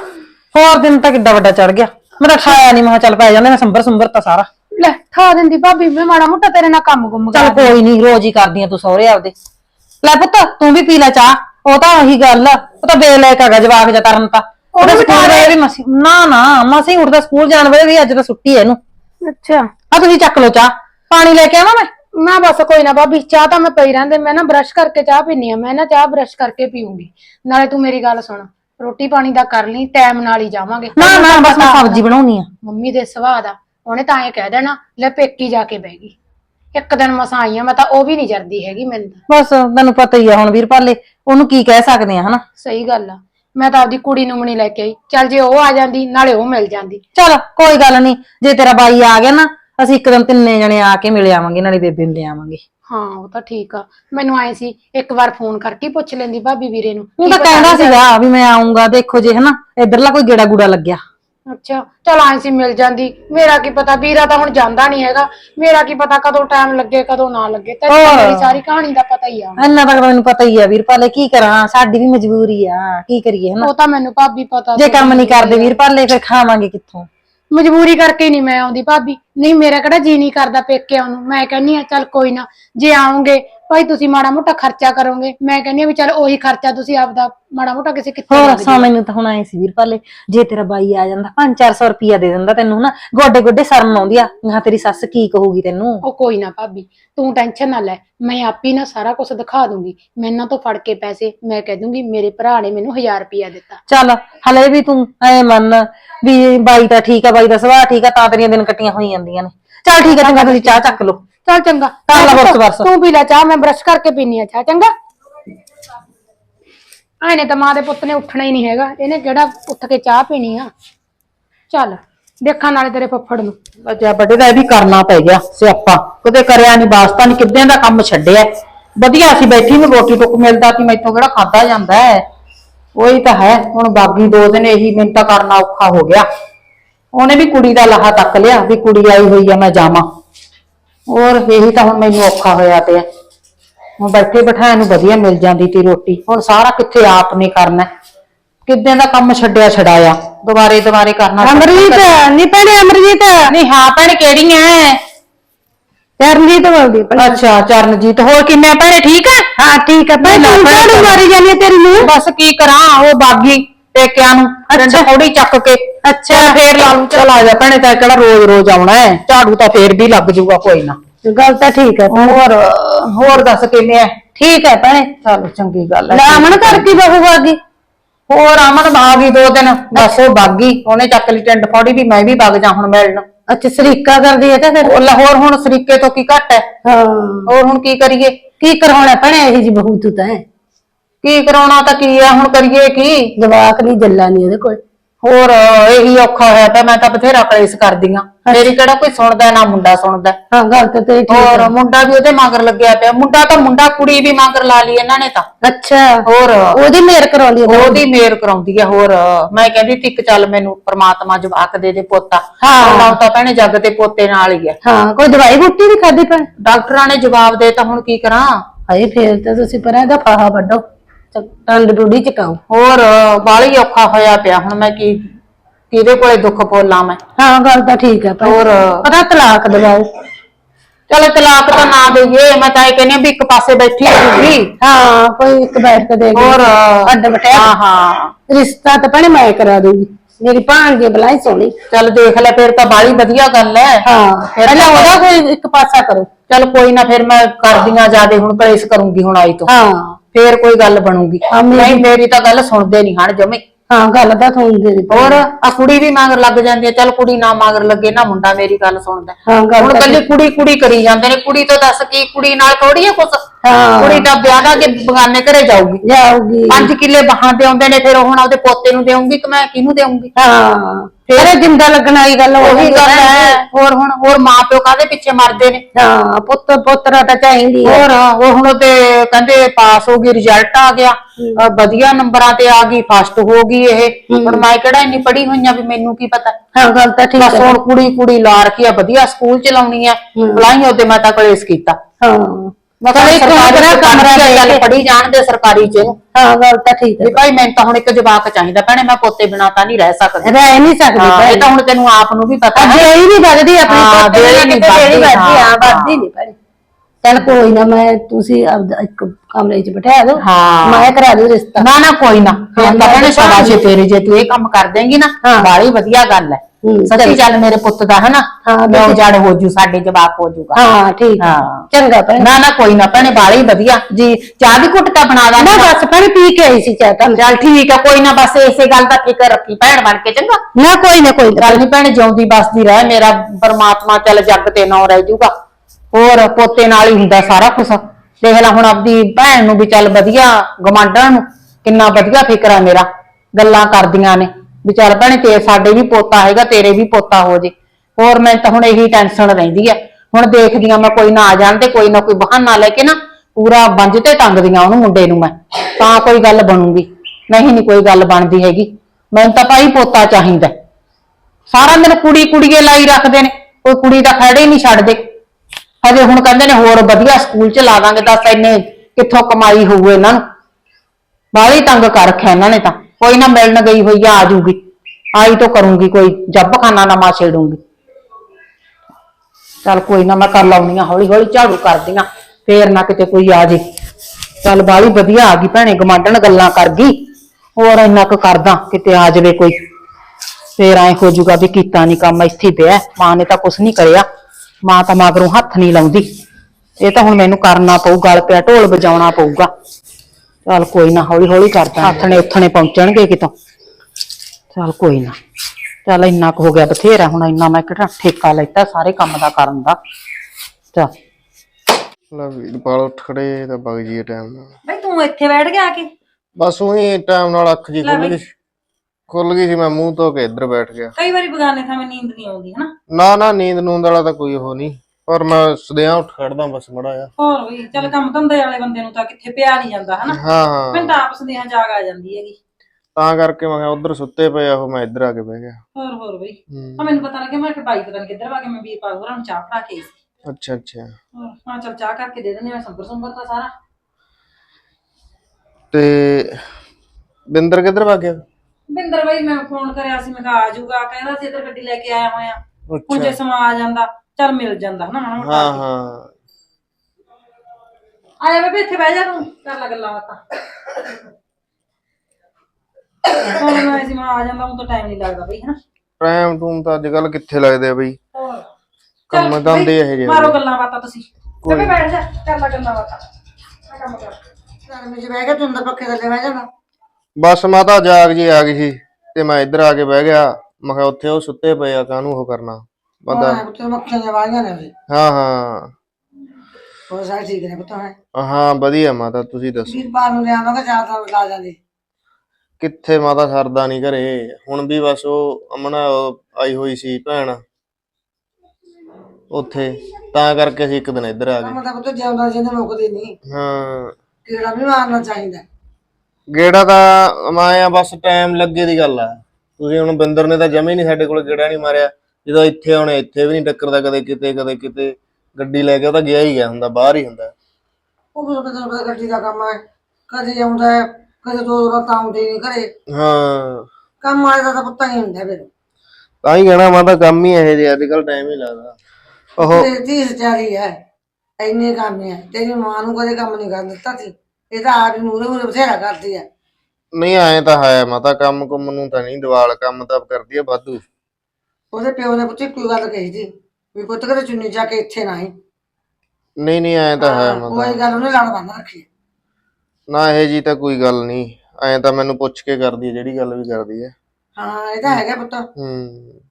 ਹੋਰ ਦਿਨ ਤਾਂ ਕਿੱਡਾ ਵੱਡਾ ਚੜ ਗਿਆ। ਮੈਂ ਤਾਂ ਖਾਇਆ ਨਹੀਂ ਮੈਂ ਕਿਹਾ ਚੱਲ ਪੈ ਜਾਂਦੇ ਮੈਂ ਸੰਭਰ ਸੰਭਰ ਤਾਂ ਸਾਰਾ। ਲੈ ਠਾ ਦਿੰਦੀ ਭਾਬੀ ਮੈਂ ਮਾੜਾ ਮੋਟਾ ਤੇਰੇ ਨਾਲ ਕੰਮ ਗੁੰਮ ਚੱਲ ਕਰ ਕੋਈ ਨਹੀਂ ਰੋਜ਼ ਹੀ ਕਰਦੀਆਂ ਤੂੰ ਸਹੁਰੇ ਆਪਦੇ। ਲੈ ਪੁੱਤ ਤੂੰ ਵੀ ਪੀ ਲੈ ਚਾਹ। ਉਹ ਤਾਂ ਉਹੀ ਗੱਲ ਆ, ਉਹ ਤਾਂ ਬੇਲੈਕ ਹੈਗਾ ਜਵਾਕ ਜਾ ਕਰਨ ਤਾਂ। ਉਹਦਾ ਸਕੂਲ ਖਾ ਗਏ ਵੀ ਮਸੀ ਨਾ ਨਾ ਮਸੀ ਉੱਠਦਾ ਸਕੂਲ ਜਾਣ ਵੇਲੇ ਵੀ ਅੱਜ ਤਾਂ ਛੁੱਟੀ ਹੈ ਇਹਨੂੰ। ਅੱਛਾ। ਆ ਤੁਸੀਂ ਚੱਕ ਲਓ ਚਾਹ। ਪਾਣੀ ਲੈ ਕੇ ਆਵਾਂ ਮੈਂ? ਨਾ ਬਸ ਕੋਈ ਨਾ ਭਾਬੀ ਚਾਹ ਤਾਂ ਮੈਂ ਪਈ ਰਹਿੰਦੇ। ਮੈਂ ਨਾ ਬ੍ਰਸ਼ ਕਰਕੇ ਚਾਹ ਪੀਨੀ ਆ ਮੈਂ ਨਾ ਚਾਹ ਬ੍ਰਸ਼ ਕਰਕੇ ਪੀਉਂਗੀ ਨਾਲੇ ਤੂੰ ਮੇਰੀ ਗੱਲ ਸੁਣ। ਰੋਟੀ ਪਾਣੀ ਦਾ ਕਰ ਲਈ ਟਾਈਮ ਨਾਲ ਹੀ ਜਾਵਾਂਗੇ। ਨਾ ਨਾ ਬਸ ਮੈਂ ਸਬਜ਼ੀ ਬਣਾਉਣੀ ਆ। ਮੰਮੀ ਦੇ ਸੁਭਾਅ ਦਾ। ਉਹਨੇ ਤਾਂ ਇਹ ਕਹਿ ਦੇਣਾ ਲੈ ਪੇਕੀ ਜਾ ਕੇ ਬਹਿ ਗਈ। ਇੱਕ ਦਿਨ ਮਸਾਂ ਆਈ ਆ ਮੈਂ ਤਾਂ ਉਹ ਵੀ ਨਹੀਂ ਜਰਦੀ ਹੈਗੀ ਮੈਨੂੰ ਤਾਂ। ਬਸ ਤੈਨੂੰ ਪਤਾ ਹੀ ਆ ਹੁਣ ਵੀਰਪਾਲੇ ਉਹਨੂੰ ਕੀ ਕਹਿ ਸਕਦੇ ਆ ਹਨਾ? ਸਹੀ ਗੱਲ ਆ। ਮੈਂ ਤਾਂ ਆਪਦੀ ਕੁੜੀ ਨੂੰ ਮਣੀ ਲੈ ਕੇ ਆਈ। ਚੱਲ ਜੇ ਉਹ ਆ ਜਾਂਦੀ ਨਾਲੇ ਉਹ ਮਿਲ ਜਾਂਦੀ। ਚਲ ਕੋਈ ਗੱਲ ਨਹੀਂ ਜੇ ਤੇਰਾ ਬਾਈ ਆ ਗਿਆ ਨਾ ਅਸੀਂ ਇੱਕ ਦਿਨ ਤਿੰਨੇ ਜਣੇ ਆ ਕੇ ਮਿਲ ਆਵਾਂਗੇ ਨਾਲੇ ਬੇਬੇ ਨੂੰ ਲੈ ਆਵਾਂਗੇ। ਹਾਂ ਉਹ ਤਾਂ ਠੀਕ ਆ। ਮੈਨੂੰ ਆਏ ਸੀ ਇੱਕ ਵਾਰ ਫੋਨ ਕਰਕੇ ਹੀ ਪੁੱਛ ਲੈਂਦੀ ਭਾਬੀ ਵੀਰੇ ਨੂੰ। ਉਹ ਕੀ ਤਾਂ ਪਤਾ ਕਹਿੰਦਾ ਸੀਗਾ ਵੀ ਮੈਂ ਆਉਂਗਾ ਦੇਖੋ ਜੇ ਹਨਾ ਇਧਰਲਾ ਕੋਈ ਗੇੜਾ ਗੂੜਾ ਲੱਗਿਆ। ਅੱਛਾ ਚਲ ਸੀ ਮਿਲ ਜਾਂਦੀ। ਮੇਰਾ ਕੀ ਪਤਾ ਵੀਰਾ ਤਾਂ ਹੁਣ ਜਾਂਦਾ ਨਹੀਂ ਹੈਗਾ। ਮੇਰਾ ਕੀ ਪਤਾ ਕਦੋਂ ਟਾਈਮ ਲੱਗੇ ਕਦੋਂ ਨਾ ਲੱਗੇ। ਤੈਨੂੰ ਤਾਂ ਹੋਰ। ਮੇਰੀ ਸਾਰੀ ਕਹਾਣੀ ਦਾ ਪਤਾ ਹੀ ਆ। ਇੰਨਾ ਤਾਂ ਮੈਨੂੰ ਪਤਾ ਹੀ ਆ ਵੀਰਪਾਲੇ ਕੀ ਕਰਾਂ? ਸਾਡੀ ਵੀ ਮਜਬੂਰੀ ਆ। ਕੀ ਕਰੀਏ ਹਨਾ? ਉਹ ਤਾਂ ਮੈਨੂੰ ਭਾਬੀ ਪਤਾ ਜੇ। ਕੰਮ ਨਹੀਂ ਕਰਦੇ ਵੀਰਪਾਲੇ ਫਿਰ ਖਾਵਾਂਗੇ ਕਿੱਥੋਂ? ਮਜਬੂਰੀ ਕਰਕੇ ਨਹੀਂ ਮੈਂ ਆਉਂਦੀ ਭਾਬੀ। ਨਹੀਂ ਮੇਰਾ ਕਿਹੜਾ ਜੀ ਨਹੀਂ ਕਰਦਾ ਪੇਕੇ ਆਉਣ ਨੂੰ। ਮੈਂ ਕਹਿੰਨੀ ਆ ਚੱਲ ਕੋਈ ਨਾ ਜੇ ਆਉਂਗੇ ਭਾਈ ਤੁਸੀਂ ਮਾੜਾ ਮੋਟਾ ਖਰਚਾ ਕਰੋਗੇ। ਮੈਂ ਕਹਿੰਨੀ ਆ ਵੀ ਚੱਲ ਉਹੀ ਖਰਚਾ ਤੁਸੀਂ ਆਪਦਾ ਮਾੜਾ ਮੋਟਾ ਕਿਸੇ ਕਿੱਥੇ ਹੋਰ ਸਾ ਮੈਨੂੰ ਤਾਂ ਹੁਣ ਆਏ ਸੀ ਵੀਰਪਾਲੇ ਜੇ ਤੇਰਾ ਬਾਈ ਆ ਜਾਂਦਾ 5-400 ਰੁਪਿਆ ਦੇ ਦਿੰਦਾ ਤੈਨੂੰ ਹਨਾ ਗੋਡੇ ਗੋਡੇ ਸ਼ਰਮ ਆਉਂਦੀ ਆ ਮੈਂ ਤੇਰੀ ਸੱਸ ਕੀ ਕਹੂਗੀ ਤੈਨੂੰ? ਉਹ ਕੋਈ ਨਾ ਭਾਬੀ ਤੂੰ ਟੈਨਸ਼ਨ ਨਾ ਲੈ ਮੈਂ ਆਪੀ ਨਾ ਸਾਰਾ ਕੁਝ ਦਿਖਾ ਦੂੰਗੀ। ਮੈਂ ਇਹਨਾਂ ਤੋਂ ਫੜ ਕੇ ਪੈਸੇ ਮੈਂ ਕਹਿ ਦੂੰਗੀ ਮੇਰੇ ਭਰਾ ਨੇ ਮੈਨੂੰ 1000 ਰੁਪਇਆ ਦਿੱਤਾ। ਚੱਲ ਹਲੇ ਵੀ ਤੂੰ ਐ ਮੰਨ ਵੀ ਬਾਈ ਤਾਂ ਠੀਕ ਆ ਬਾਈ ਦਾ ਸੁਭਾਅ ਠੀਕ ਆ ਤਾਂ ਤੇਰੀਆਂ ਦਿਨ ਕੱਟੀਆਂ ਹੋਈ ਜਾਂਦੀਆਂ ਨੇ। ਚੱਲ ਠੀਕ ਆ ਚੰਗਾ ਤੁਸੀਂ ਚਾਹ ਚੱਕ ਲਓ। ਚੱਲ ਚੰਗਾ। ਕਰ ਲੈ ਬਰਸ ਬਰਸ। ਤੂੰ ਪੀ ਲੈ ਚਾਹ ਮੈਂ ਬ੍ਰਸ਼ ਕਰਕੇ ਪੀਨੀ ਆ ਚਾਹ ਚੰਗਾ? ਆਇਨੇ ਤਾਂ ਮਾਂ ਦੇ ਪੁੱਤ ਨੇ ਉੱਠਣਾ ਹੀ ਨਹੀਂ ਹੈਗਾ। ਇਹਨੇ ਕਿਹੜਾ ਉੱਠ ਕੇ ਚਾਹ ਪੀਣੀ ਆ? ਚੱਲ ਦੇਖਾਂ ਨਾਲੇ ਤੇਰੇ ਫੱਫੜ ਨੂੰ। ਬੱਜਾ ਵੱਡੇ ਦਾ ਇਹ ਵੀ ਕਰਨਾ ਪੈ ਗਿਆ ਸਿਆਪਾ। ਕਦੇ ਕਰਿਆ ਨਹੀਂ ਵਾਸਤਾ ਨਹੀਂ ਕਿੱਦਾਂ ਦਾ ਕੰਮ ਛੱਡਿਆ? ਵਧੀਆ ਸੀ ਬੈਠੀ ਨੂੰ ਰੋਟੀ ਟੁੱਕ ਮਿਲਦਾ ਸੀ ਮੈਥੋਂ ਕਿਹੜਾ ਖਾਦਾ ਜਾਂਦਾ ਹੈ? ਉਹੀ ਤਾਂ ਹੈ ਹੁਣ ਬਾਗੀ ਦੋ ਦਿਨ ਇਹੀ ਮੈਨੂੰ ਤਾਂ ਕਰਨਾ ਔਖਾ ਹੋ ਗਿਆ। ਉਹਨੇ ਵੀ ਕੁੜੀ ਦਾ ਲਾਹਾ ਤੱਕ ਲਿਆ ਵੀ ਕੁੜੀ ਆਈ ਹੋਈ ਆ ਮੈਂ ਜਾਵਾਂ। ਹੋਰ ਇਹੀ ਤਾਂ ਹੁਣ ਮੈਨੂੰ ਔਖਾ ਹੋਇਆ ਪਿਆ। ਹੁਣ ਬੈਠੇ ਬਿਠਾਏ ਨੂੰ ਵਧੀਆ ਮਿਲ ਜਾਂਦੀ ਤੀ ਰੋਟੀ। ਹੁਣ ਸਾਰਾ ਕਿੱਥੇ ਆਪ ਨੇ ਕਰਨਾ। ਕਿੱਦਾਂ ਦਾ ਕੰਮ ਛੱਡਿਆ ਛਡਾਇਆ। ਦੁਬਾਰੇ ਦੁਬਾਰੇ ਕਰਨਾ ਅਮਰਜੀਤ ਨਹੀਂ ਭੈਣੇ ਅਮਰਜੀਤ। ਨਹੀਂ ਹਾਂ ਭੈਣ ਕਿਹੜੀਆਂ? ਐ ਚਰਨਜੀਤ ਬੋਲਦੀ ਆ। ਅੱਛਾ ਚਰਨਜੀਤ। ਹੋਰ ਕਿਵੇਂ ਭੈਣੇ ਠੀਕ ਆ? ਹਾਂ ਠੀਕ ਆ। ਭੈਣੇ ਲੈ ਤੂੰ ਭੈਣੇ ਝਾੜੂ ਮਾਰੀ ਜਾਂਦੀ ਆ ਤੇਰੀ ਨੂੰ ਬਸ ਕੀ ਕਰਾਂ ਉਹ ਬਾਗੀ। ਪੇਕਿਆਂ ਨੂੰ ਪਿੰਡ ਥੋੜੀ ਚੱਕ ਕੇ। ਅੱਛਾ। ਫੇਰ ਲਾ ਲੂ ਚਲ ਆ ਜਾ ਭੈਣੇ ਤਾਂ ਕਿਹੜਾ ਰੋਜ਼ ਰੋਜ਼ ਆਉਣਾ ਹੈ? ਝਾੜੂ ਤਾਂ ਫੇਰ ਵੀ ਲੱਗ ਜਾਊਗਾ ਕੋਈ ਨਾ। ਗੱਲ ਤਾਂ ਠੀਕ ਆ ਹੋਰ ਹੋਰ ਦੱਸ ਕਿਵੇਂ ਐ ਠੀਕ ਹੈ ਭੈਣੇ। ਚਲੋ ਚੰਗੀ ਗੱਲ ਐ ਲੈ ਅਮਨ ਘਰ ਕੀ ਬਹੂ ਆ ਗਈ? ਹੋਰ ਅਮਨ ਆ ਗਈ ਦੋ ਦਿਨ। ਬਸ ਉਹ ਬਾਗੀ ਉਹਨੇ ਚੱਕ ਲਈ ਟਿੰਡ ਫੋੜੀ ਵੀ ਮੈਂ ਵੀ ਵਗ ਜਾ ਹੁਣ ਮਿਲਣ। ਅੱਛਾ ਸਰੀਕਾ ਕਰਦੀ ਹੈ ਤਾਂ ਫਿਰ? ਉਹ ਲਾਹੌਰ ਹੁਣ ਸਰੀਕੇ ਤੋਂ ਕੀ ਘੱਟ ਐ ਹਾਂ। ਹੋਰ ਹੁਣ ਕੀ ਕਰੀਏ? ਕੀ ਕਰਾਉਣਾ ਭੈਣੇ ਇਹ ਜੀ ਬਹੂ ਤੂੰ ਤਾਂ? ਹੈ ਕੀ ਕਰਾਉਣਾ ਤਾਂ ਕੀ ਆ ਹੁਣ ਕਰੀਏ ਕੀ? ਜਵਾਕ ਨਹੀਂ ਜੱਲਾ ਨਹੀਂ ਉਹਦੇ ਕੋਲ। ਹੋਰ ਇਹੀ ਔਖਾ ਹੋਇਆ ਤਾਂ ਮੈਂ ਤਾਂ ਬਥੇਰਾ ਕਲੇਸ਼ ਕਰਦੀ ਆਂ ਮੇਰੀ ਕਿਹੜਾ ਕੋਈ ਸੁਣਦਾ ਨਾ ਮੁੰਡਾ ਸੁਣਦਾ। ਹਾਂ ਗੱਲ ਤਾਂ ਤੇਰੀ ਠੀਕ ਹੋਰ ਮੁੰਡਾ ਵੀ ਉਹਦੇ ਮਗਰ ਲੱਗਿਆ ਪਿਆ। ਮੁੰਡਾ ਤਾਂ ਮੁੰਡਾ ਕੁੜੀ ਵੀ ਮਗਰ ਲਾ ਲਈ ਇਹਨਾਂ ਨੇ ਤਾਂ। ਅੱਛਾ। ਹੋਰ। ਉਹਦੀ ਮੇਰ ਕਰਾਉਂਦੀ ਹੈ ਉਹਦੀ ਮੇਰ ਕਰਾਉਂਦੀ ਆ ਹੋਰ। ਮੈਂ ਕਹਿੰਦੀ ਤਿੱਕ ਚੱਲ ਮੈਨੂੰ ਪ੍ਰਮਾਤਮਾ ਜਵਾਕ ਦੇ ਦੇ ਪੋਤਾ। ਹਾਂ। ਤਾਂ ਭੈਣੇ ਜੱਗ ਤੇ ਪੋਤੇ ਨਾਲ ਹੀ ਆ। ਹਾਂ ਕੋਈ ਦਵਾਈ ਬੂਟੀ ਨਹੀਂ ਖਾਦੀ ਭੈਣ? ਡਾਕਟਰਾਂ ਨੇ ਜਵਾਬ ਦੇ ਤਾਂ ਹੁਣ ਕੀ ਕਰਾਂ? ਹਾਏ ਫੇਰ ਤਾਂ ਤੁਸੀਂ ਪਰਾਂ ਦਾ ਫਾਹਾ ਵੱਡੋ ਟੰਡ ਡੂੜੀ ਚਕਾਓ ਹੋਰ ਬਾਲੀ ਔਖਾ ਹੋਇਆ ਪਿਆ। ਹੁਣ ਮੈਂ ਕੀ ਕਿਹਦੇ ਕੋਲੇ ਦੁੱਖ ਬੋਲਾਂ ਮੈਂ? ਹਾਂ ਗੱਲ ਤਾਂ ਠੀਕ ਹੈ ਹੋਰ? ਪਤਾ ਤਲਾਕ ਦਵਾਓ। ਚਲ ਤਲਾਕ ਤਾਂ ਨਾ ਦੇਈਏ ਮੈਂ ਤਾਂ ਇਹ ਕਹਿੰਦੀ ਆ ਵੀ ਇੱਕ ਪਾਸੇ ਬੈਠੀ ਹੋਊਗੀ। ਹਾਂ ਕੋਈ ਇੱਕ ਬੈਠ ਕੇ ਦੇਖ ਹੋਰ? ਅੱਡ ਬਟਿਆ। ਹਾਂ ਹਾਂ। ਰਿਸ਼ਤਾ ਤਾਂ ਭੈਣੇ ਮੈਂ ਕਰਾ ਦੂੰਗੀ ਮੇਰੀ ਭਾਣਜੀ ਬਲਾਈ ਸੋਹਣੀ। ਚੱਲ ਦੇਖ ਲੈ ਫਿਰ ਤਾਂ ਬਾਲੀ ਵਧੀਆ ਗੱਲ ਹੈ। ਹਾਂ। ਫਿਰ ਪਹਿਲਾਂ ਉਹਦਾ ਕੋਈ ਇੱਕ ਪਾਸਾ ਕਰੋ। ਚੱਲ ਕੋਈ ਨਾ ਫਿਰ ਮੈਂ ਕਰਦੀਆਂ ਜਿਆਦੇ ਹੁਣ ਕਲੇਸ਼ ਕਰੂੰਗੀ ਹੁਣ ਆਈ ਤੋਂ। ਹਾਂ। ਫੇਰ ਕੋਈ ਗੱਲ ਬਣੂਗੀ। ਨਹੀਂ ਮੇਰੀ ਤਾਂ ਗੱਲ ਸੁਣਦੇ ਨਹੀਂ ਹਣ ਜਮੇ। ਹਾਂ ਗੱਲ ਤਾਂ ਤੁਹਾਨੂੰ ਦੇ ਦਿੱਤੀ ਹੋਰ ਆ ਕੁੜੀ ਵੀ ਮਗਰ ਲੱਗ ਜਾਂਦੀ ਹੈ ਚੱਲ ਕੁੜੀ ਨਾ ਮਗਰ ਲੱਗੇ ਨਾ ਮੁੰਡਾ ਮੇਰੀ ਗੱਲ ਸੁਣਦਾ। ਹਾਂ ਗੱਲ ਹੁਣ ਤਾਂ ਕੱਲੀ ਕੁੜੀ ਕੁੜੀ ਕਰੀ ਜਾਂਦੇ ਨੇ। ਕੁੜੀ ਤੋਂ ਦੱਸ ਕੀ ਕੁੜੀ ਨਾਲ ਥੋੜੀ ਹੈ ਕੁਛ? ਹਾਂ। ਕੁੜੀ ਤਾਂ ਵਿਆਹ ਦਾ ਕੇ ਬਗਾਨੇ ਘਰੇ ਜਾਊਗੀ। ਜਾਊਗੀ। ਪੰਜ ਕਿੱਲੇ ਬਹਾਂ ਤੇ ਆਉਂਦੇ ਨੇ ਫਿਰ ਉਹ ਹੁਣ ਉਹਦੇ ਪੋਤੇ ਨੂੰ ਦੇਊਂਗੀ ਕਿ ਮੈਂ ਕਿਹਨੂੰ ਦੇਊਂਗੀ? ਹਾਂ। ਫਿਰ ਜਿੰਦਾ ਲੱਗਣ ਵਾਲੀ ਗੱਲ ਉਹੀ ਗੱਲ ਹੈ। ਹੋਰ ਹੁਣ ਹੋਰ ਮਾਂ ਪਿਓ ਕਾਦੇ ਪਿੱਛੇ ਮਰਦੇ ਨੇ? ਹਾਂ ਪੁੱਤ ਪੁੱਤਰਾ ਤਾਂ ਚਾਹੀਦੀ ਹੈ। ਹੋਰ ਉਹ ਹੁਣ ਤੇ ਕਹਿੰਦੇ ਪਾਸ ਹੋ ਗਈ ਰਿਜ਼ਲਟ ਆ ਗਿਆ। ਅਹ ਵਧੀਆ ਨੰਬਰਾਂ ਤੇ ਆ ਗਈ ਫਸਟ ਹੋ ਗਈ ਇਹ। ਹੁਣ ਮੈਂ ਕਿਹੜਾ ਇੰਨੀ ਪੜ੍ਹੀ ਹੋਈਆਂ ਵੀ ਮੈਨੂੰ ਕੀ ਪਤਾ? ਹਾਂ ਗੱਲ ਤਾਂ ਠੀਕ ਬਸ ਹੈ। ਹੁਣ ਕੁੜੀ ਕੁੜੀ ਲਾ ਰੱਖੀ ਆ ਵਧੀਆ ਸਕੂਲ ਚ ਲਾਉਣੀ ਆ ਬਲਾਈ ਉਹਦੇ ਮੈਂ ਤਾਂ ਕਲੇਸ਼ ਕੀਤਾ। ਹਾਂ। ਮੈਂ ਚਲੋ ਕਿਹਾ ਇੱਕ ਸਰਕਾਰੀ ਮੇਰਾ ਚ ਕਮਰਾ ਚੱਲ ਦੇ ਕੇ। ਪੜੀ ਜਾਣ ਦੇ ਸਰਕਾਰੀ ਚ। ਇਹਨੂੰ ਹਾਂ ਗੱਲ ਤਾਂ ਠੀਕ ਹੈ। ਭਾਈ ਮੈਨੂੰ ਤਾਂ ਹੁਣ ਇੱਕ ਜਵਾਕ ਚਾਹੀਦਾ ਭੈਣੇ ਮੈਂ ਪੋਤੇ ਬਿਨਾਂ ਤਾਂ ਨਹੀਂ ਰਹਿ ਸਕਦੀ। ਰਹਿ ਨਹੀਂ ਸਕਦੀ ਹਾਂ, ਇਹ ਭੈਣ ਤਾਂ ਹੁਣ ਤੈਨੂੰ ਆਪ ਨੂੰ ਵੀ ਪਤਾ ਹੈ। ਅੱਗੇ ਹੀ ਨਹੀਂ ਵੱਧਦੀ ਆਪਣੀ ਹਾਂ, ਪੁੱਤ ਦੇਲੀ ਨਾਲ ਨੀ ਕਿਤੇ ਦੇਲੀ ਵੱਧਦੀ, ਵੱਧਦੀ ਹਾਂ। ਹਾਂ, ਵੱਧਦੀ ਨਹੀਂ ਭੈਣੇ ਚੱਲ ਕੋਈ ਨਾ ਮੈਂ ਤੁਸੀਂ ਆਪਦਾ ਇੱਕ ਕਮਰੇ 'ਚ ਬਿਠਾ ਹਾਂ। ਮੈਂ ਕਰਾ ਦੂ ਰਿਸ਼ਤਾ। ਨਾ ਨਾ ਕੋਈ ਨਾ। ਤਾਂ ਮੈਂ ਤਾਂ ਸ਼ਾਬਾਸ਼ ਏ ਤੇਰੀ ਜੇ ਤੂੰ ਇਹ ਕੰਮ ਕਰ ਦੇਂਗੀ ਨਾ ਹਾਂ। ਬਾਲੀ ਵਧੀਆ ਗੱਲ ਹੈ ਹੂੰ, ਸੱਚੀ ਚੱਲ ਮੇਰੇ ਪੁੱਤ ਦਾ ਹਨਾ? ਹਾਂ, ਮੈਂ ਬਿਲਕੁਲ। ਜੜ ਹੋ ਜੂ ਸਾਡੇ ਜਵਾਕ ਹੋ ਜੂਗਾ। ਹਾਂ ਠੀਕ ਹੈ ਹਾਂ। ਚੰਗਾ ਭੈਣ। ਨਾ ਨਾ ਕੋਈ ਨਾ ਭੈਣੇ ਬਾਲੀ ਵਧੀਆ। ਜੀ। ਚਾਹ ਦੀ ਘੁੱਟ ਤਾਂ ਬਣਾ ਨਾ ਦਾਂਗੇ ਬਸ ਭੈਣ ਪੀ ਕੇ ਆਈ ਸੀ ਚਾਹ ਤਾਂ। ਚੱਲ ਠੀਕ ਆ ਕੋਈ ਨਾ ਬਸ ਇਸੇ ਗੱਲ ਦਾ ਫਿਕਰ ਰੱਖੀ ਭੈਣ ਬਣ ਕੇ ਚੰਗਾ? ਨਾ ਕੋਈ ਨਾ ਕੋਈ ਨਾ। ਗੱਲ ਨਹੀਂ ਭੈਣ ਜਿਉਂਦੀ ਬਸਦੀ ਰਹਿ ਮੇਰਾ ਪਰਮਾਤਮਾ ਚੱਲ ਜੱਗ ਤੇ ਨਾ ਰਹਿ ਜੂਗਾ। ਹੋਰ ਪੋਤੇ ਨਾਲ ਹੀ ਹੁੰਦਾ ਸਾਰਾ ਕੁਝ ਦੇਖ ਲੈ ਹੁਣ ਆਪਦੀ ਭੈਣ ਨੂੰ ਵੀ ਚੱਲ ਵਧੀਆ ਗਮਾਂਡਾਂ ਨੂੰ ਕਿੰਨਾ ਵਧੀਆ ਫਿਕਰ ਆ ਮੇਰਾ। ਗੱਲਾਂ ਕਰਦੀਆਂ ਨੇ। ਵੀ ਚੱਲ ਭੈਣੇ ਤੇ ਸਾਡੇ ਵੀ ਪੋਤਾ ਹੈਗਾ, ਤੇਰੇ ਵੀ ਪੋਤਾ ਹੋ ਜੇ। ਹੋਰ ਮੈਂ ਤਾਂ ਹੁਣ ਇਹੀ ਟੈਨਸ਼ਨ ਰਹਿੰਦੀ ਆ। ਹੁਣ ਦੇਖਦੀਆਂ ਮੈਂ ਕੋਈ ਨਾ ਆ ਜਾਣ ਤੇ ਕੋਈ ਨਾ ਕੋਈ ਬਹਾਨਾ ਲੈ ਕੇ ਨਾ ਪੂਰਾ ਬੰਜ ਤੇ ਟੰਗਦੀਆਂ ਉਹਨੂੰ ਮੁੰਡੇ ਨੂੰ ਮੈਂ। ਤਾਂ ਕੋਈ ਗੱਲ ਬਣੂਗੀ। ਨਹੀਂ ਨਹੀਂ ਕੋਈ ਗੱਲ ਬਣਦੀ ਹੈਗੀ। ਮੈਨੂੰ ਤਾਂ ਭਾਈ ਪੋਤਾ ਚਾਹੀਦਾ। ਸਾਰਾ ਦਿਨ ਕੁੜੀ ਕੁੜੀਏ ਲਾਈ ਰੱਖਦੇ ਨੇ। ਕੋਈ ਕੁੜੀ ਦਾ ਖੜੇ ਹੀ ਨਹੀਂ ਛੱਡਦੇ। ਹਜੇ ਹੁਣ ਕਹਿੰਦੇ ਨੇ ਹੋਰ ਵਧੀਆ ਸਕੂਲ ਚ ਲਾ ਦਾਂਗੇ, ਦੱਸ ਇੰਨੇ ਕਿੱਥੋਂ ਕਮਾਈ ਹੋਊ ਇਹਨਾਂ ਨੂੰ। ਬਾਹਲੀ ਤੰਗ ਕਰ ਰੱਖਿਆ ਇਹਨਾਂ ਨੇ ਤਾਂ। ਕੋਈ ਨਾ ਮਿਲਣ ਗਈ ਹੋਈ ਆ ਆ ਜੂਗੀ। ਆਈ ਤੋਂ ਕਰੂੰਗੀ ਕੋਈ ਜੱਬ ਖਾਨਾ ਨਾ ਮਾ ਛੇੜੂੰਗੀ ਚੱਲ ਕੋਈ ਨਾ ਮੈਂ ਕਰ ਲਾਉਣੀ ਆ ਹੌਲੀ ਹੌਲੀ ਝਾੜੂ ਕਰਦੀ ਆ ਫੇਰ ਨਾ ਕਿਤੇ ਕੋਈ ਆ ਜੇ। ਚੱਲ ਬਾਹਲੀ ਵਧੀਆ ਆ ਗਈ ਭੈਣੇ ਗਮਾਂਡਣ ਗੱਲਾਂ ਕਰ ਗਈ। ਹੋਰ ਇੰਨਾ ਕੁ ਕਰਦਾ, ਕਿਤੇ ਆ ਜਾਵੇ ਕੋਈ। ਫੇਰ ਐ ਹੋ ਜਾਊਗਾ ਵੀ ਕੀਤਾ ਨਹੀਂ ਕੰਮ, ਇੱਥੇ ਹੀ ਪਿਆ। ਮਾਂ ਨੇ ਤਾਂ ਕੁਛ ਨਹੀਂ ਕਰਿਆ। ਮਾਂ ਤਾਂ ਮਗਰੋਂ ਹੱਥ ਨਹੀਂ ਲਾਉਂਦੀ। ਇਹ ਤਾਂ ਹੁਣ ਮੈਨੂੰ ਕਰਨਾ ਪਊ ਗਲ ਪਿਆ ਢੋਲ ਵਜਾਉਣਾ ਪਊਗਾ। ਚੱਲ ਕੋਈ ਨਾ ਹੌਲੀ ਹੌਲੀ ਕਰਦਾ ਹੱਥਣੇ ਉੱਥਣੇ ਪਹੁੰਚਣਗੇ ਕਿਤੋਂ? ਚੱਲ ਕੋਈ ਨਾ। ਚੱਲ ਇੰਨਾ ਕੁ ਹੋ ਗਿਆ ਬਥੇਰਾ ਹੁਣ ਇੰਨਾ ਮੈਂ ਕਿਹੜਾ ਠੇਕਾ ਲੈਤਾ ਸਾਰੇ ਕੰਮ ਦਾ ਕਰਨ ਦਾ। ਚੱਲ। ਲੈ ਵੀਰਪਾਲ ਉੱਠ ਖੜੇ ਤਾਂ ਬਗ ਜੀ ਟਾਈਮ ਨਾਲ। ਬਈ ਤੂੰ ਇੱਥੇ ਬੈਠ ਗਿਆ ਆ ਕੇ। ਬਸ ਉਹੀ ਟਾਈਮ ਨਾਲ ਅੱਖ ਜੀ ਖੁੱਲ ਗਈ। ਖੁੱਲ ਗਈ ਸੀ ਮੈਂ ਮੂੰਹ ਧੋ ਕੇ ਇੱਧਰ ਬੈਠ ਗਿਆ। ਕਈ ਵਾਰੀ ਬਗਾਨੇ ਥਾਂ ਮੈਂ ਨੀਂਦ ਨਹੀਂ ਆਉਂਦੀ ਹਨਾ? ਨਾ ਨਾ ਨੀਂਦ ਨੂੰਦ ਵਾਲਾ ਤਾਂ ਕੋਈ ਉਹ ਨਹੀਂ ਪਰ ਮੈਂ ਸਦਿਆਂ ਉੱਠ ਖੜਦਾ ਬਸ ਮੜਾ ਆ ਹੋਰ ਵੀ ਚੱਲ ਕੰਮ ਧੰਦੇ ਵਾਲੇ ਬੰਦੇ ਨੂੰ ਤਾਂ ਕਿੱਥੇ ਪਿਆ ਨਹੀਂ ਜਾਂਦਾ ਹਨਾ? ਹਾਂ ਹਾਂ। ਮੈਨੂੰ ਤਾਂ ਆਪਸ ਦੀਆਂ ਜਾਗ ਆ ਜਾਂਦੀ ਹੈਗੀ। ਤਾਂ ਕਰਕੇ ਮੈਂ ਕਿਹਾ ਉਧਰ ਸੁੱਤੇ ਪਏ ਆ ਉਹ ਮੈਂ ਇੱਧਰ ਆ ਕੇ ਬਹਿ ਗਿਆ। ਹੋਰ ਹੋਰ ਬਈ ਹੂੰ। ਆ ਮੈਨੂੰ ਪਤਾ ਲੱਗਿਆ ਮੈਂ ਕਿ ਬਾਈ ਪਤਾ ਨਹੀਂ ਕਿੱਧਰ ਵਾ ਕੇ ਮੈਂ ਵੀਰਪਾਲ ਹੋਰਾਂ ਨੂੰ ਚਾਹ ਫੜਾ ਕੇ ਆਈ ਸੀ। ਅੱਛਾ ਅੱਛਾ। ਹੋਰ ਹਾਂ ਚਲ ਚਾਹ ਕਰਕੇ ਦੇ ਦਿੰਦੇ ਆ ਸੰਬਰ ਸੰਬਰ ਤਾਂ ਸਾਰਾ। ਤੇ ਬਿੰਦਰ ਕਿੱਧਰ ਵਗ ਗਿਆ? ਬਿੰਦਰ ਬਾਈ ਮੈਂ ਫੋਨ ਕਰਿਆ ਸੀ ਮੈਂ ਕਿਹਾ ਆ ਜਾਊਗਾ ਕਹਿੰਦਾ ਸੀ ਇੱਧਰ ਗੱਡੀ ਲੈ ਕੇ ਆਇਆ ਹੋਇਆ। ਹੁਣ ਜੇ ਸਮਾਂ ਆ ਜਾਂਦਾ ਚੱਲ ਮਿਲ ਜਾਂਦਾ ਹਨਾ ਹਾਂ ਹਾਂ। ਆਇਆ ਬੇਬੇ ਇੱਥੇ ਬਹਿ ਜਾ ਤੂੰ ਕਰ ਲੈ ਗੱਲਾਂ ਬਾਤਾਂ। ਹੁਣ ਮੈਂ ਸੀ ਮੈਂ ਆ ਜਾਂਦਾ ਹੁਣ ਤਾਂ ਟਾਈਮ ਨਹੀਂ ਲੱਗਦਾ ਬਈ ਹਨਾ। ਟਾਈਮ ਟੂਮ ਤਾਂ ਅੱਜ ਕੱਲ ਕਿੱਥੇ ਲੱਗਦੇ ਆ ਬਈ? ਹੋਰ। ਕੰਮ ਚੱਲ ਧੰਦੇ ਬਈ, ਇਹੋ ਜਿਹੇ ਮਾਰੋ ਹੁੰਦੇ। ਗੱਲਾਂ ਬਾਤਾਂ ਤੁਸੀਂ। ਬੇਬੇ ਬੈਠ ਜਾ ਕਰ ਲੈ ਗੱਲਾਂ ਬਾਤਾਂ। ਆ ਕੰਮ ਕਰ। ਗਰਮੀ ਚ ਬਹਿ ਕੇ ਤੂੰ ਅੰਦਰ ਪੱਖੇ ਥੱਲੇ ਬਹਿ ਜਾਣਾ ਬਸ ਮਾਤਾ ਜਾਗ ਜੀ ਆ ਗਈ ਸੀ ਤੇ ਮੈਂ ਇੱਧਰ ਆ ਕੇ ਬਹਿ ਗਿਆ। ਮੈਂ ਕਿਹਾ ਉੱਥੇ ਉਹ ਸੁੱਤੇ ਪਏ ਆ ਕਾਹਨੂੰ ਉਹ ਕਰਨਾ? ਬੰਦਾ ਹਾਂ ਪੁੱਤ ਮੱਖੀਆਂ ਦੀਆਂ ਵਾਲੀਆਂ ਨੇ ਵੀ ਹਾਂ ਹਾਂ। ਹੋਰ ਸਾਰੇ ਠੀਕ ਨੇ ਪੁੱਤ ਹੈ? ਹਾਂ ਵਧੀਆ ਮਾਤਾ ਤੁਸੀਂ ਦੱਸੋ। ਵੀਰਪਾਲ ਨੂੰ ਲਿਆਵਾਂਗਾ ਚਾਰ ਸਾਲ ਲਾ ਜਾਂਦੀ। ਕਿੱਥੇ ਮਾਤਾ ਸਰਦਾ ਨਹੀਂ ਘਰੇ? ਹੁਣ ਵੀ ਬਸ ਉਹ ਅਮਨਾ ਉਹ ਆਈ ਹੋਈ ਸੀ ਭੈਣ। ਉੱਥੇ। ਤਾਂ ਕਰਕੇ ਅਸੀਂ ਇੱਕ ਦਿਨ ਇੱਧਰ ਆ ਗਏ। ਕੰਮ ਤਾਂ ਪੁੱਤ ਜਿਉਂਦਾ ਜਿਹਨੇ ਮੁੱਕਦੀ ਨਹੀਂ ਹਾਂ। ਕੀੜਾ ਵੀ ਮਾਰਨਾ ਚਾਹੀਦਾ। ਗੇੜਾ ਤਾਂ ਮਾਇਆ ਬਸ ਟਾਈਮ ਲੱਗੇ ਦੀ ਗੱਲ ਆ। ਤੁਸੀਂ ਹੁਣ ਬਿੰਦਰ ਨੇ ਤਾਂ ਜਮੇ ਨਹੀਂ ਸਾਡੇ ਕੋਲ ਗੇੜਾ ਨਹੀਂ ਮਾਰਿਆ। ਜਦੋਂ ਇੱਥੇ ਆਉਣੇ ਇੱਥੇ ਵੀ ਨਹੀਂ ਟੱਕਰਦਾ ਕਦੇ ਕਿਤੇ ਕਦੇ ਕਿਤੇ। ਗੱਡੀ ਲੈ ਕੇ ਉਹ ਤਾਂ ਗਿਆ ਹੀ ਗਿਆ ਹੁੰਦਾ ਬਾਹਰ ਹੀ ਹੁੰਦਾ। ਉਹ ਵੀ ਪਤਾ ਪਤਾ ਗੱਡੀ ਦਾ ਕੰਮ ਹੈ। ਕਦੇ ਆਉਂਦਾ ਹੈ ਕਦੇ ਦੋ ਰਾਤਾਂ ਆਉਂਦੇ ਨਹੀਂ ਘਰੇ। ਹਾਂ। ਕੰਮ ਵਾਲੇ ਦਾ ਤਾਂ ਪੁੱਤਾਂ ਹੀ ਹੁੰਦਾ ਫਿਰ। ਤਾਂ ਹੀ ਕਹਿਣਾ ਮੈਂ ਤਾਂ ਕੰਮ ਹੀ ਇਹ ਜਿਹਾ ਅੱਜ ਕੱਲ ਟਾਈਮ ਹੀ ਲੱਗਦਾ। ਉਹ ਤੇਰੀ ਧੀ ਸਚਾਰੀ ਹੈ ਇੰਨੇ ਕੰਮ ਹੈ ਤੇਰੀ ਮਾਂ ਨੂੰ ਕਦੇ ਕੰਮ ਨਹੀਂ ਕਰਨ ਦਿੱਤਾ ਸੀ। ਇਹ ਤਾਂ ਆਪ ਹੀ ਮੂਰੇ ਮੂਰੇ ਬਥੇਰਾ ਕਰਦੀ ਹੈ ਨਹੀਂ ਆਏ ਤਾਂ ਹੈ ਮਾਤਾ ਕੰਮ ਕੁੰਮ ਨੂੰ ਤਾਂ ਨਹੀਂ ਦਿਵਾਲ ਕੰਮ ਤਾਂ ਕਰਦੀ ਆ ਵਾਧੂ। ਉਹਦੇ ਪਿਓ ਨੇ ਪੁੱਤ ਕੋਈ ਗੱਲ ਕਹੀ ਸੀ ਵੀ ਪੁੱਤ ਕਦੇ ਚੁੰਨੀ ਜਾ ਕੇ ਇੱਥੇ ਨਾ ਹੀ ਨਹੀਂ ਨਹੀਂ ਆਏ ਤਾਂ ਹੈ ਮਾਤਾ। ਕੋਈ ਗੱਲ ਉਹਨੇ ਲੜ ਬੰਨ ਰੱਖੀ ਨਾ ਇਹ ਜੀ ਤਾਂ ਕੋਈ ਗੱਲ ਨਹੀਂ। ਐਂ ਤਾਂ ਮੈਨੂੰ ਪੁੱਛ ਕੇ ਕਰਦੀ ਹੈ ਜਿਹੜੀ ਗੱਲ ਵੀ ਕਰਦੀ ਹੈ ਹਾਂ ਇਹ ਤਾਂ ਹੈਗਾ ਪੁੱਤ। ਹੂੰ।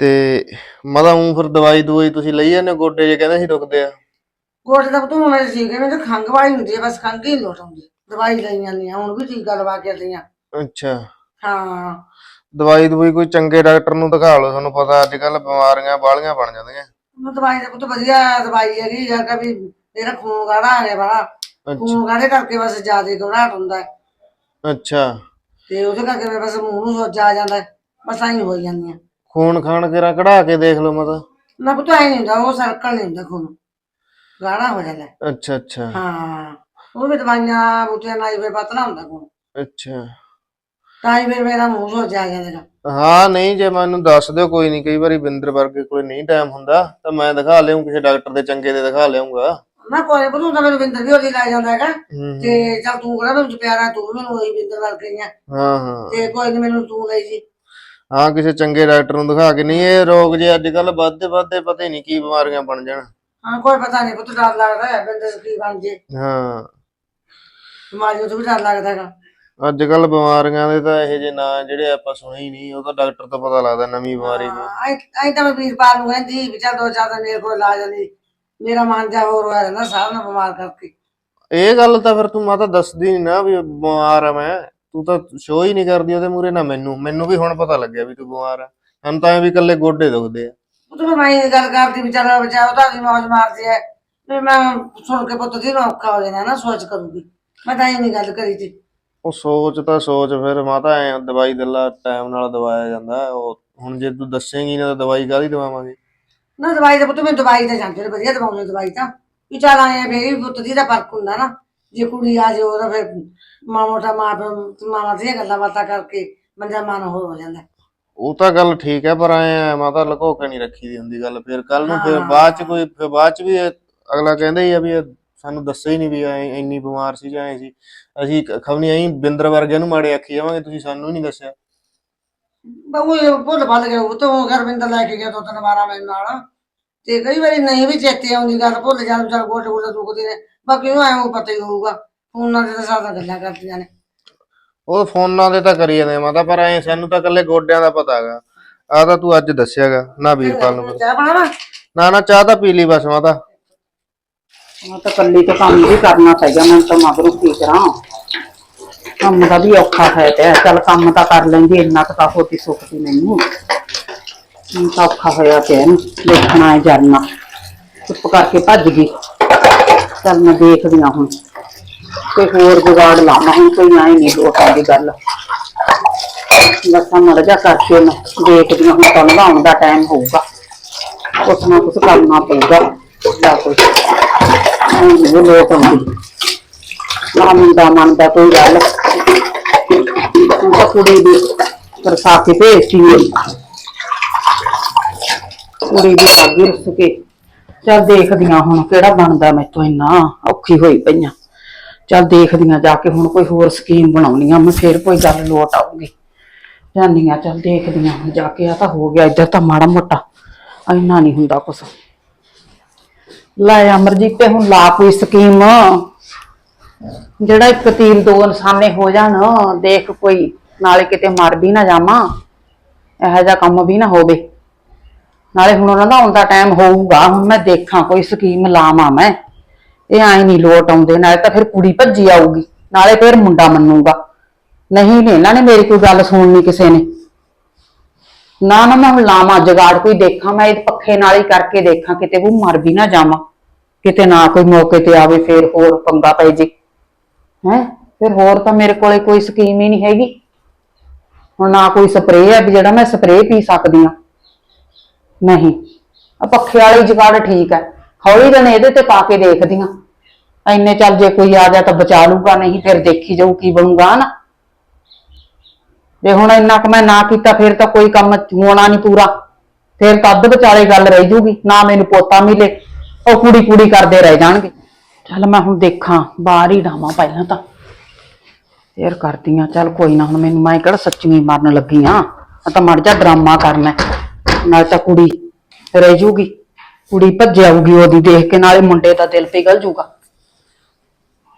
ਤੇ ਮਦਾ ਉਹ ਫਿਰ ਦਵਾਈ ਦਵਾਈ ਤੁਸੀਂ ਲਈ ਜਾਂਦੇ ਹੋ? ਗੋਡੇ ਜੇ ਕਹਿੰਦੇ ਸੀ ਰੁਕਦੇ ਆ? ਗੋਡੇ ਦਾ ਪੁੱਤ ਹੁਣ ਠੀਕ ਹੈ ਮੈਨੂੰ ਤਾਂ ਖੰਘ ਵਾਲੀ ਹੁੰਦੀ ਹੈ ਬਸ ਖੰਘ ਹੀ ਲੋਟ ਆਉਂਦੀ ਦਵਾਈ ਲਈ ਜਾਂਦੀ ਆ ਹੁਣ ਵੀ ਟੀਕਾ ਲਵਾ ਕੇ ਆ ਅੱਛਾ। ਹਾਂ। ਦਵਾਈ ਦਵਾਈ ਕੋਈ ਚੰਗੇ ਡਾਕਟਰ ਨੂੰ ਦਿਖਾ ਲਓ ਤੁਹਾਨੂੰ ਪਤਾ ਅੱਜ ਕੱਲ ਬਿਮਾਰੀਆਂ ਬਾਲੀਆਂ ਬਣ ਜਾਂਦੀਆਂ। ਉਹ ਦਵਾਈ ਦਾ ਪੁੱਤ ਵਧੀਆ ਦਵਾਈ ਹੈਗੀ ਜਾਂ ਕਿ ਵੀ ਮੇਰਾ ਖੂਨ ਗਾੜਾ ਆ ਗਿਆ ਬੜਾ ਖੂਨ ਗਾੜੇ ਕਰਕੇ ਬਸ ਜ਼ਿਆਦਾ ਘਬਰਾਹਟ ਹੁੰਦਾ ਹੈ। ਅੱਛਾ। ਤੇ ਉਹਦੇ ਕਰਕੇ ਮੇਰੇ ਬਸ ਮੂੰਹ ਨੂੰ ਸੋਜਾ ਆ ਜਾਂਦਾ ਹੈ। ਬਸ ਆਈ ਹੋਈ ਜਾਂਦੀਆਂ। ਖੂਨ ਖਾਣ ਕੇ ਕਢਾ ਕੇ ਦੇਖ ਲਓ ਮਤਾ। ਨਾ ਪੁੱਤ ਨਹੀਂ ਹੁੰਦਾ ਉਹ ਸਰਕਲ ਨਹੀਂ ਹੁੰਦਾ ਖੂਨ। ਗਾੜਾ ਹੋ ਜਾਂਦਾ ਹੈ। ਅੱਛਾ ਅੱਛਾ। ਹਾਂ ਉਹ ਵੀ ਦਵਾਈਆਂ ਬੂਟੀਆਂ ਨਾਲ ਹੀ ਪਤਲਾ ਹੁੰਦਾ ਖੂਨ ਅੱਛਾ। ਤਾਂ ਹੀ ਫਿਰ ਮੇਰਾ ਮੂੰਹ ਸੋਜਾ ਆ ਜਾਂਦਾ ਹੈਗਾ। ਹਾਂ ਨਹੀਂ ਜੇ ਮੈਨੂੰ ਦੱਸ ਦਿਓ ਕੋਈ ਨਹੀਂ ਕਈ ਵਾਰੀ ਬਿੰਦਰ ਵਰਗੇ ਕੋਲ ਨਹੀਂ ਟਾਈਮ ਹੁੰਦਾ ਤਾਂ ਮੈਂ ਦਿਖਾ ਲਿਆਉਂ ਕਿਸੇ ਡਾਕਟਰ ਦੇ ਚੰਗੇ ਦੇ ਦਿਖਾ ਲਿਆਉਂਗਾ ਨਾ ਕੋਈ ਬਤੂ ਤਾਂ ਮੈਨੂੰ ਵਿੰਦਰ ਵੀ ਉਹਦੀ ਲੈ ਜਾਂਦਾ ਹੈਗਾ। ਹੂੰ ਤੇ ਚੱਲ ਤੂੰ ਕਿਹੜਾ ਮੈਨੂੰ ਪਿਆਰਾ ਤੂੰ ਵੀ ਮੈਨੂੰ ਉਹੀ ਵਿੰਦਰ ਵੱਲ ਗਈਆਂ ਹਾਂ ਹਾਂ। ਤੇ ਕੋਈ ਨੀ ਮੈਨੂੰ ਤੂੰ ਲਈ ਜੀ। ਹਾਂ ਕਿਸੇ ਚੰਗੇ ਡਾਕਟਰ ਨੂੰ ਦਿਖਾ ਕੇ ਨਹੀਂ ਇਹ ਰੋਗ ਜੇ ਅੱਜ ਕੱਲ ਵੱਧਦੇ ਵੱਧਦੇ ਪਤਾ ਹੀ ਨਹੀਂ ਕੀ ਬਿਮਾਰੀਆਂ ਬਣ ਜਾਣ। ਹਾਂ ਕੋਈ ਪਤਾ ਨਹੀਂ ਪੁੱਤ ਡਰ ਲੱਗਦਾ ਹੈ ਵਿੰਦਰ ਕੀ ਬਣ ਜੇ। ਹਾਂ। ਬਿਮਾਰੀ ਤੋਂ ਵੀ ਡਰ ਲੱਗਦਾ ਹੈਗਾ। ਅੱਜ ਕੱਲ ਬਿਮਾਰੀਆਂ ਦੇ ਤਾਂ ਇਹ ਜੇ ਨਾਂ ਜਿਹੜੇ ਆਪਾਂ ਸੁਣੇ ਹੀ ਨਹੀਂ ਉਹ ਤਾਂ ਡਾਕਟਰ ਤੋਂ ਪਤਾ ਲੱਗਦਾ ਨਵੀਂ ਬਿਮਾਰੀ ਕੀ ਐਂ ਤਾਂ ਮੈਂ ਵੀਰਪਾਲ ਨੂੰ ਕਹਿੰਦੀ ਵੀ ਚੱਲ ਦੋ ਚਾਰ ਦਿਨ ਮੇਰੇ ਕੋਲ ਲਾ ਜਾਂਦੀ ਮੇਰਾ ਮਨ ਜਾ ਹੋਰ ਹੋਇਆ ਰਹਿੰਦਾ ਸਾਹ ਨਾਲ ਬਿਮਾਰ ਕਰਕੇ। ਇਹ ਗੱਲ ਤਾਂ ਫਿਰ ਤੂੰ ਮਾਤਾ ਦੱਸਦੀ ਨਹੀਂ ਨਾ ਵੀ ਬਿਮਾਰ ਆ ਮੈਂ। ਤੂੰ ਤਾਂ ਸ਼ੋਅ ਹੀ ਨਹੀਂ ਕਰਦੀ ਉਹਦੇ ਮੂਰੇ ਨਾ ਮੈਨੂੰ। ਮੈਨੂੰ ਵੀ ਹੁਣ ਪਤਾ ਲੱਗਿਆ ਵੀ ਤੂੰ ਬਿਮਾਰ ਆ। ਹਮ ਤਾਂ ਵੀ ਇਕੱਲੇ ਗੋਡੇ ਦੁਖਦੇ ਆ। ਉਹ ਤਾਂ ਫਿਰ ਮੈਂ ਇਹ ਗੱਲ ਕਰਦੀ ਵੀ ਚੱਲ ਬਚਾ ਉਹਦਾ ਵੀ ਮੌਜ ਮਾਰਦੀ ਹੈ। ਵੀ ਮੈਂ ਸੁਣ ਕੇ ਪੁੱਤ ਦੀ ਨੂੰ ਔਖਾ ਹੋ ਜਾਣਾ ਨਾ ਸੋਚ ਕਰੂਗੀ। ਮੈਂ ਤਾਂ ਇਹ ਨਹੀਂ ਗੱਲ ਕਰੀ ਸੀ। ਉਹ ਸੋਚ ਤਾਂ ਸੋਚ ਫਿਰ ਮਾਤਾ ਐ ਦਵਾਈ ਦਿੱਲਾ ਟਾਈਮ ਨਾਲ ਦਵਾਇਆ ਜਾਂਦਾ। ਉਹ ਹੁਣ ਜੇ ਤੂੰ ਦੱਸੇਂਗੀ ਨਾ ਤਾਂ ਦਵਾਈ ਕਾਹਦੀ ਦਵਾਵਾਂਗੇ? ਨਾ ਦਵਾਈ ਦਾ ਪੁੱਤ ਮੈਂ ਦਵਾਈ ਤਾਂ ਜਾਂਦੇ ਨੇ ਵਧੀਆ ਦਵਾਉਂਦੇ ਦਵਾਈ ਤਾਂ। ਵੀ ਚੱਲ ਆਏ ਫੇਰ ਵੀ ਪੁੱਤ ਦੀ ਦਾ ਫ਼ਰਕ ਹੁੰਦਾ ਨਾ। ਜੇ ਕੁੜੀ ਆ ਜਾਏ ਉਹਦਾ ਫਿਰ ਮਾਂ ਮੋਟਾ ਮਾਂ ਪਿਓ- ਮਾਵਾਂ ਦੀਆਂ ਗੱਲਾਂ ਬਾਤਾਂ ਕਰਕੇ ਬੰਦਾ ਮਨ ਹੋਰ ਹੋ ਜਾਂਦਾ। ਉਹ ਤਾਂ ਗੱਲ ਠੀਕ ਹੈ ਪਰ ਐ ਮਾਤਾ ਲੁਕੋ ਕੇ ਨਹੀਂ ਰੱਖੀ ਦੀ ਹੁੰਦੀ ਗੱਲ। ਫਿਰ ਕੱਲ ਨੂੰ ਫਿਰ। ਬਾਅਦ ਚ ਕੋਈ ਫਿਰ ਬਾਅਦ ਚ ਵੀ ਇਹ ਅਗਲਾ ਕਹਿੰਦਾ ਹੀ ਆ ਵੀ ਇਹ ਸਾਨੂੰ ਦੱਸਿਆ ਹੀ ਨਹੀਂ ਵੀ ਐਂ ਇੰਨੀ ਬਿਮਾਰ ਸੀ ਜਾਂ ਐ ਸੀ। ਅਸੀਂ ਖਵਨੀ ਐਂ ਬਿੰਦਰ ਵਰਗਿਆਂ ਨੂੰ ਮਾੜੇ ਆਖੀ ਜਾਵਾਂਗੇ ਤੁਸੀਂ ਸਾਨੂੰ ਹੀ ਨਹੀਂ ਦੱਸਿਆ। ਬਹੁ ਇਹ ਭੁੱਲ ਭੱਲ ਗਿਆ ਉਹ ਤੋਂ ਘਰਵਿੰਦਰ ਲੈ ਕੇ ਗਿਆ ਦੋ ਤਿੰਨ ਵਾਰਾਂ ਮੇਰੇ ਨਾਲ। ਤੇ ਕਈ ਵਾਰੀ ਨਹੀਂ ਵੀ ਚੇਤੇ ਆਉਂਦੀ ਗੱਲ ਭੁੱਲ ਜਾਣ ਚੱਲ ਗੋਡੇ ਗੋਡੇ ਦੁਖਦੇ ਨੇ। ਬਾਕੀ ਉਹ ਐਂ ਉਹ ਪਤਾ ਹੀ ਹੋਊਗਾ ਫੋਨਾਂ ਤੇ ਤਾਂ ਸਾਰਾ ਗੱਲਾਂ ਕਰਦੀਆਂ ਨੇ। ਉਹ ਫੋਨਾਂ ਦੇ ਤਾਂ ਕਰੀ ਜਾਂਦੇ ਮਾਤਾ ਪਰ ਐ ਸਾਨੂੰ ਤਾਂ ਇਕੱਲੇ ਗੋਡਿਆਂ ਦਾ ਪਤਾ ਹੈਗਾ। ਆ ਤਾਂ ਤੂੰ ਅੱਜ ਦੱਸਿਆਗਾ ਨਾ ਵੀਰਪਾਲ ਨੂੰ ਪਤਾ। ਚਾਹ ਬਣਾਵਾ? ਨਾ ਨਾ ਚਾਹ ਤਾਂ ਪੀ ਲਈ ਬਸ ਮਾਤਾ। ਮੈਂ ਤਾਂ ਕੱਲੀ ਤਾਂ ਕੰਮ ਵੀ ਕਰਨਾ ਪਏਗਾ ਮੈਂ ਤਾਂ ਮਗਰੋਂ ਕੀ ਕਰਾਂ? ਕੰਮ ਦਾ ਵੀ ਔਖਾ ਹੈ ਤੇ ਚੱਲ ਕੰਮ ਤਾਂ ਕਰ ਲੈਂਦੀ ਇੰਨਾ ਕੁ ਤਾਂ ਹੋਤੀ ਸੁੱਖਦੀ ਮੈਨੂੰ। ਹੁਣ ਤਾਂ ਔਖਾ ਹੋਇਆ ਪਿਆ ਇਹਨੂੰ ਦੇਖਣਾ ਹੈ ਜਾਨਣਾ। ਚੁੱਪ ਕਰਕੇ ਭੱਜ ਗਈ। ਚੱਲ ਮੈਂ ਦੇਖਦੀ ਹਾਂ ਹੁਣ। ਕੋਈ ਹੋਰ ਜੁਗਾੜ ਲਾਉਣਾ ਹੁਣ ਕੋਈ ਆਈ ਨਹੀਂ ਲੋਟਾਂ ਦੀ ਗੱਲ। ਬਸ ਮੜ ਜਾ ਕਰਕੇ ਮੈਂ, ਦੇਖਦੀ ਹਾਂ ਹੁਣ ਤਾਂ ਨਹਾਉਣ ਦਾ ਟਾਈਮ ਹੋਊਗਾ। ਕੁਛ ਨਾ ਕੁਛ ਕਰਨਾ ਪਊਗਾ, ਜਾਂ ਕੁਛ। ਉਹ ਲੋਟ ਆਉਂਦੀ। ਨਾ ਮੁੰਡਾ ਮੰਨਦਾ ਕੋਈ ਗੱਲ। ਹੁਣ ਤਾਂ ਕੁੜੀ ਦੀ ਤਰਸਾ ਕੇ ਭੇਜਤੀ ਕੁੜੀ ਦੀ ਸਾਗੀ ਰੁੱਸ ਕੇ। ਚੱਲ ਦੇਖਦੀਆਂ ਹੁਣ ਕਿਹੜਾ ਬਣਦਾ ਮੈਥੋਂ ਇੰਨਾ ਔਖੀ ਹੋਈ ਪਈਆਂ। ਚੱਲ ਦੇਖਦੀਆਂ ਜਾ ਕੇ ਹੁਣ ਕੋਈ ਹੋਰ ਸਕੀਮ ਬਣਾਉਣੀ ਆ ਮੈਂ ਫੇਰ ਕੋਈ ਗੱਲ ਲੋਟ ਆਊਗੀ। ਜਾਂਦੀਆਂ ਚੱਲ ਦੇਖਦੀਆਂ, ਹੁਣ ਜਾ ਕੇ ਆ ਤਾਂ ਹੋ ਗਿਆ, ਇੱਧਰ ਤਾਂ ਮਾੜਾ ਮੋਟਾ, ਇੰਨਾ ਨਹੀਂ ਹੁੰਦਾ ਕੁਛ। ਲੈ ਅਮਰਜੀਤ ਤੇ ਹੁਣ ਲਾ ਕੋਈ ਸਕੀਮ। ਜਿਹੜਾ ਇੱਕ ਤੀਰ ਦੋ ਨਿਸ਼ਾਨੇ ਹੋ ਜਾਣ, ਦੇਖ ਕੋਈ, ਨਾਲੇ ਕਿਤੇ ਮਰ ਵੀ ਨਾ ਜਾਵਾਂ, ਇਹੋ ਜਿਹਾ ਕੰਮ ਵੀ ਨਾ ਹੋਵੇ। ਨਾਲੇ ਹੁਣ ਉਹਨਾਂ ਦਾ ਆਉਂਦਾ ਟਾਈਮ ਹੋਊਗਾ, ਹੁਣ ਮੈਂ ਦੇਖਾਂ ਕੋਈ ਸਕੀਮ ਲਾਵਾਂ ਮੈਂ। ਇਹ ਆਈ ਨਹੀਂ ਲੋਟ ਆਉਂਦੇ, ਨਾਲੇ ਤਾਂ ਫਿਰ ਕੁੜੀ ਭੱਜੀ ਆਊਗੀ, ਨਾਲੇ ਫਿਰ ਮੁੰਡਾ ਮੰਨੂਗਾ। ਨਹੀਂ ਨੇ ਇਹਨਾਂ ਨੇ ਮੇਰੀ ਕੋਈ ਗੱਲ ਸੁਣਨੀ ਕਿਸੇ ਨੇ। ਨਾ ਨਾ ਮੈਂ ਹੁਣ ਲਾਵਾਂ ਜਗਾੜ ਕੋਈ ਦੇਖਾਂ, ਮੈਂ ਇਹ ਪੱਖੇ ਨਾਲ ਹੀ ਕਰਕੇ ਦੇਖਾਂ, ਕਿਤੇ ਉਹ ਮਰ ਵੀ ਨਾ ਜਾਵਾਂ। ਕਿਤੇ ਨਾ ਕੋਈ ਮੌਕੇ ਤੇ ਆਵੇ, ਫੇਰ ਹੋਰ ਪੰਗਾ ਪੈ ਜੇ। ਹੈ? ਫਿਰ ਹੋਰ ਤਾਂ ਮੇਰੇ ਕੋਲੇ ਕੋਈ ਸਕੀਮ ਹੀ ਨਹੀਂ ਹੈਗੀ। ਹੁਣ ਨਾ ਕੋਈ ਸਪਰੇਅ ਹੈ ਵੀ ਜਿਹੜਾ ਮੈਂ ਸਪਰੇਅ ਪੀ ਸਕਦੀ ਹਾਂ। ਨਹੀਂ। ਆ ਪੱਖੇ ਵਾਲੀ ਜਗਾੜ ਠੀਕ ਹੈ। ਹੌਲੀ ਦਿਨ ਇਹਦੇ ਤੇ ਪਾ ਕੇ ਦੇਖਦੀ ਹਾਂ। ਐਨੇ ਚੱਲ ਜੇ ਕੋਈ ਆ ਜਾ ਤਾਂ ਬਚਾ ਲੂਗਾ ਨਹੀਂ ਫਿਰ ਦੇਖੀ ਜਾਊ ਕੀ ਬਣੂਗਾ ਨਾ ਜੇ ਹੁਣ ਇੰਨਾ ਕੁ ਮੈਂ ਨਾ ਕੀਤਾ, ਫਿਰ ਤਾਂ ਕੋਈ ਕੰਮ ਹੋਣਾ ਨਹੀਂ ਪੂਰਾ। ਫਿਰ ਤਾਂ ਅੱਧ ਵਿਚਾਲੇ ਗੱਲ ਰਹਿ ਜੂਗੀ ਨਾ ਮੈਨੂੰ ਪੋਤਾ ਮਿਲੇ, ਉਹ ਕੁੜੀ ਕੁੜੀ ਕਰਦੇ ਰਹਿ ਜਾਣਗੇ। ਚੱਲ ਮੈਂ ਹੁਣ ਦੇਖਾਂ, ਬਾਹਰ ਹੀ ਡਾਵਾਂ ਪਹਿਲਾਂ ਤਾਂ। ਫੇਰ ਕਰਦੀਆਂ ਚੱਲ ਕੋਈ ਨਾ, ਹੁਣ ਮੈਨੂੰ ਮੈਂ ਕਿਹੜਾ ਸੱਚੀ ਮਰਨ ਲੱਗੀ ਆ। ਆ ਤਾਂ ਮੜ ਜਾ ਡਰਾਮਾ ਕਰਨਾ ਹੈ। ਨਾਲ ਤਾਂ ਕੁੜੀ ਰਹਿ ਜੂਗੀ ਕੁੜੀ ਭੱਜ ਆਊਗੀ ਉਹਦੀ ਦੇਖ ਕੇ, ਨਾਲੇ ਮੁੰਡੇ ਦਾ ਦਿਲ ਪਿਘਲ ਜੂਗਾ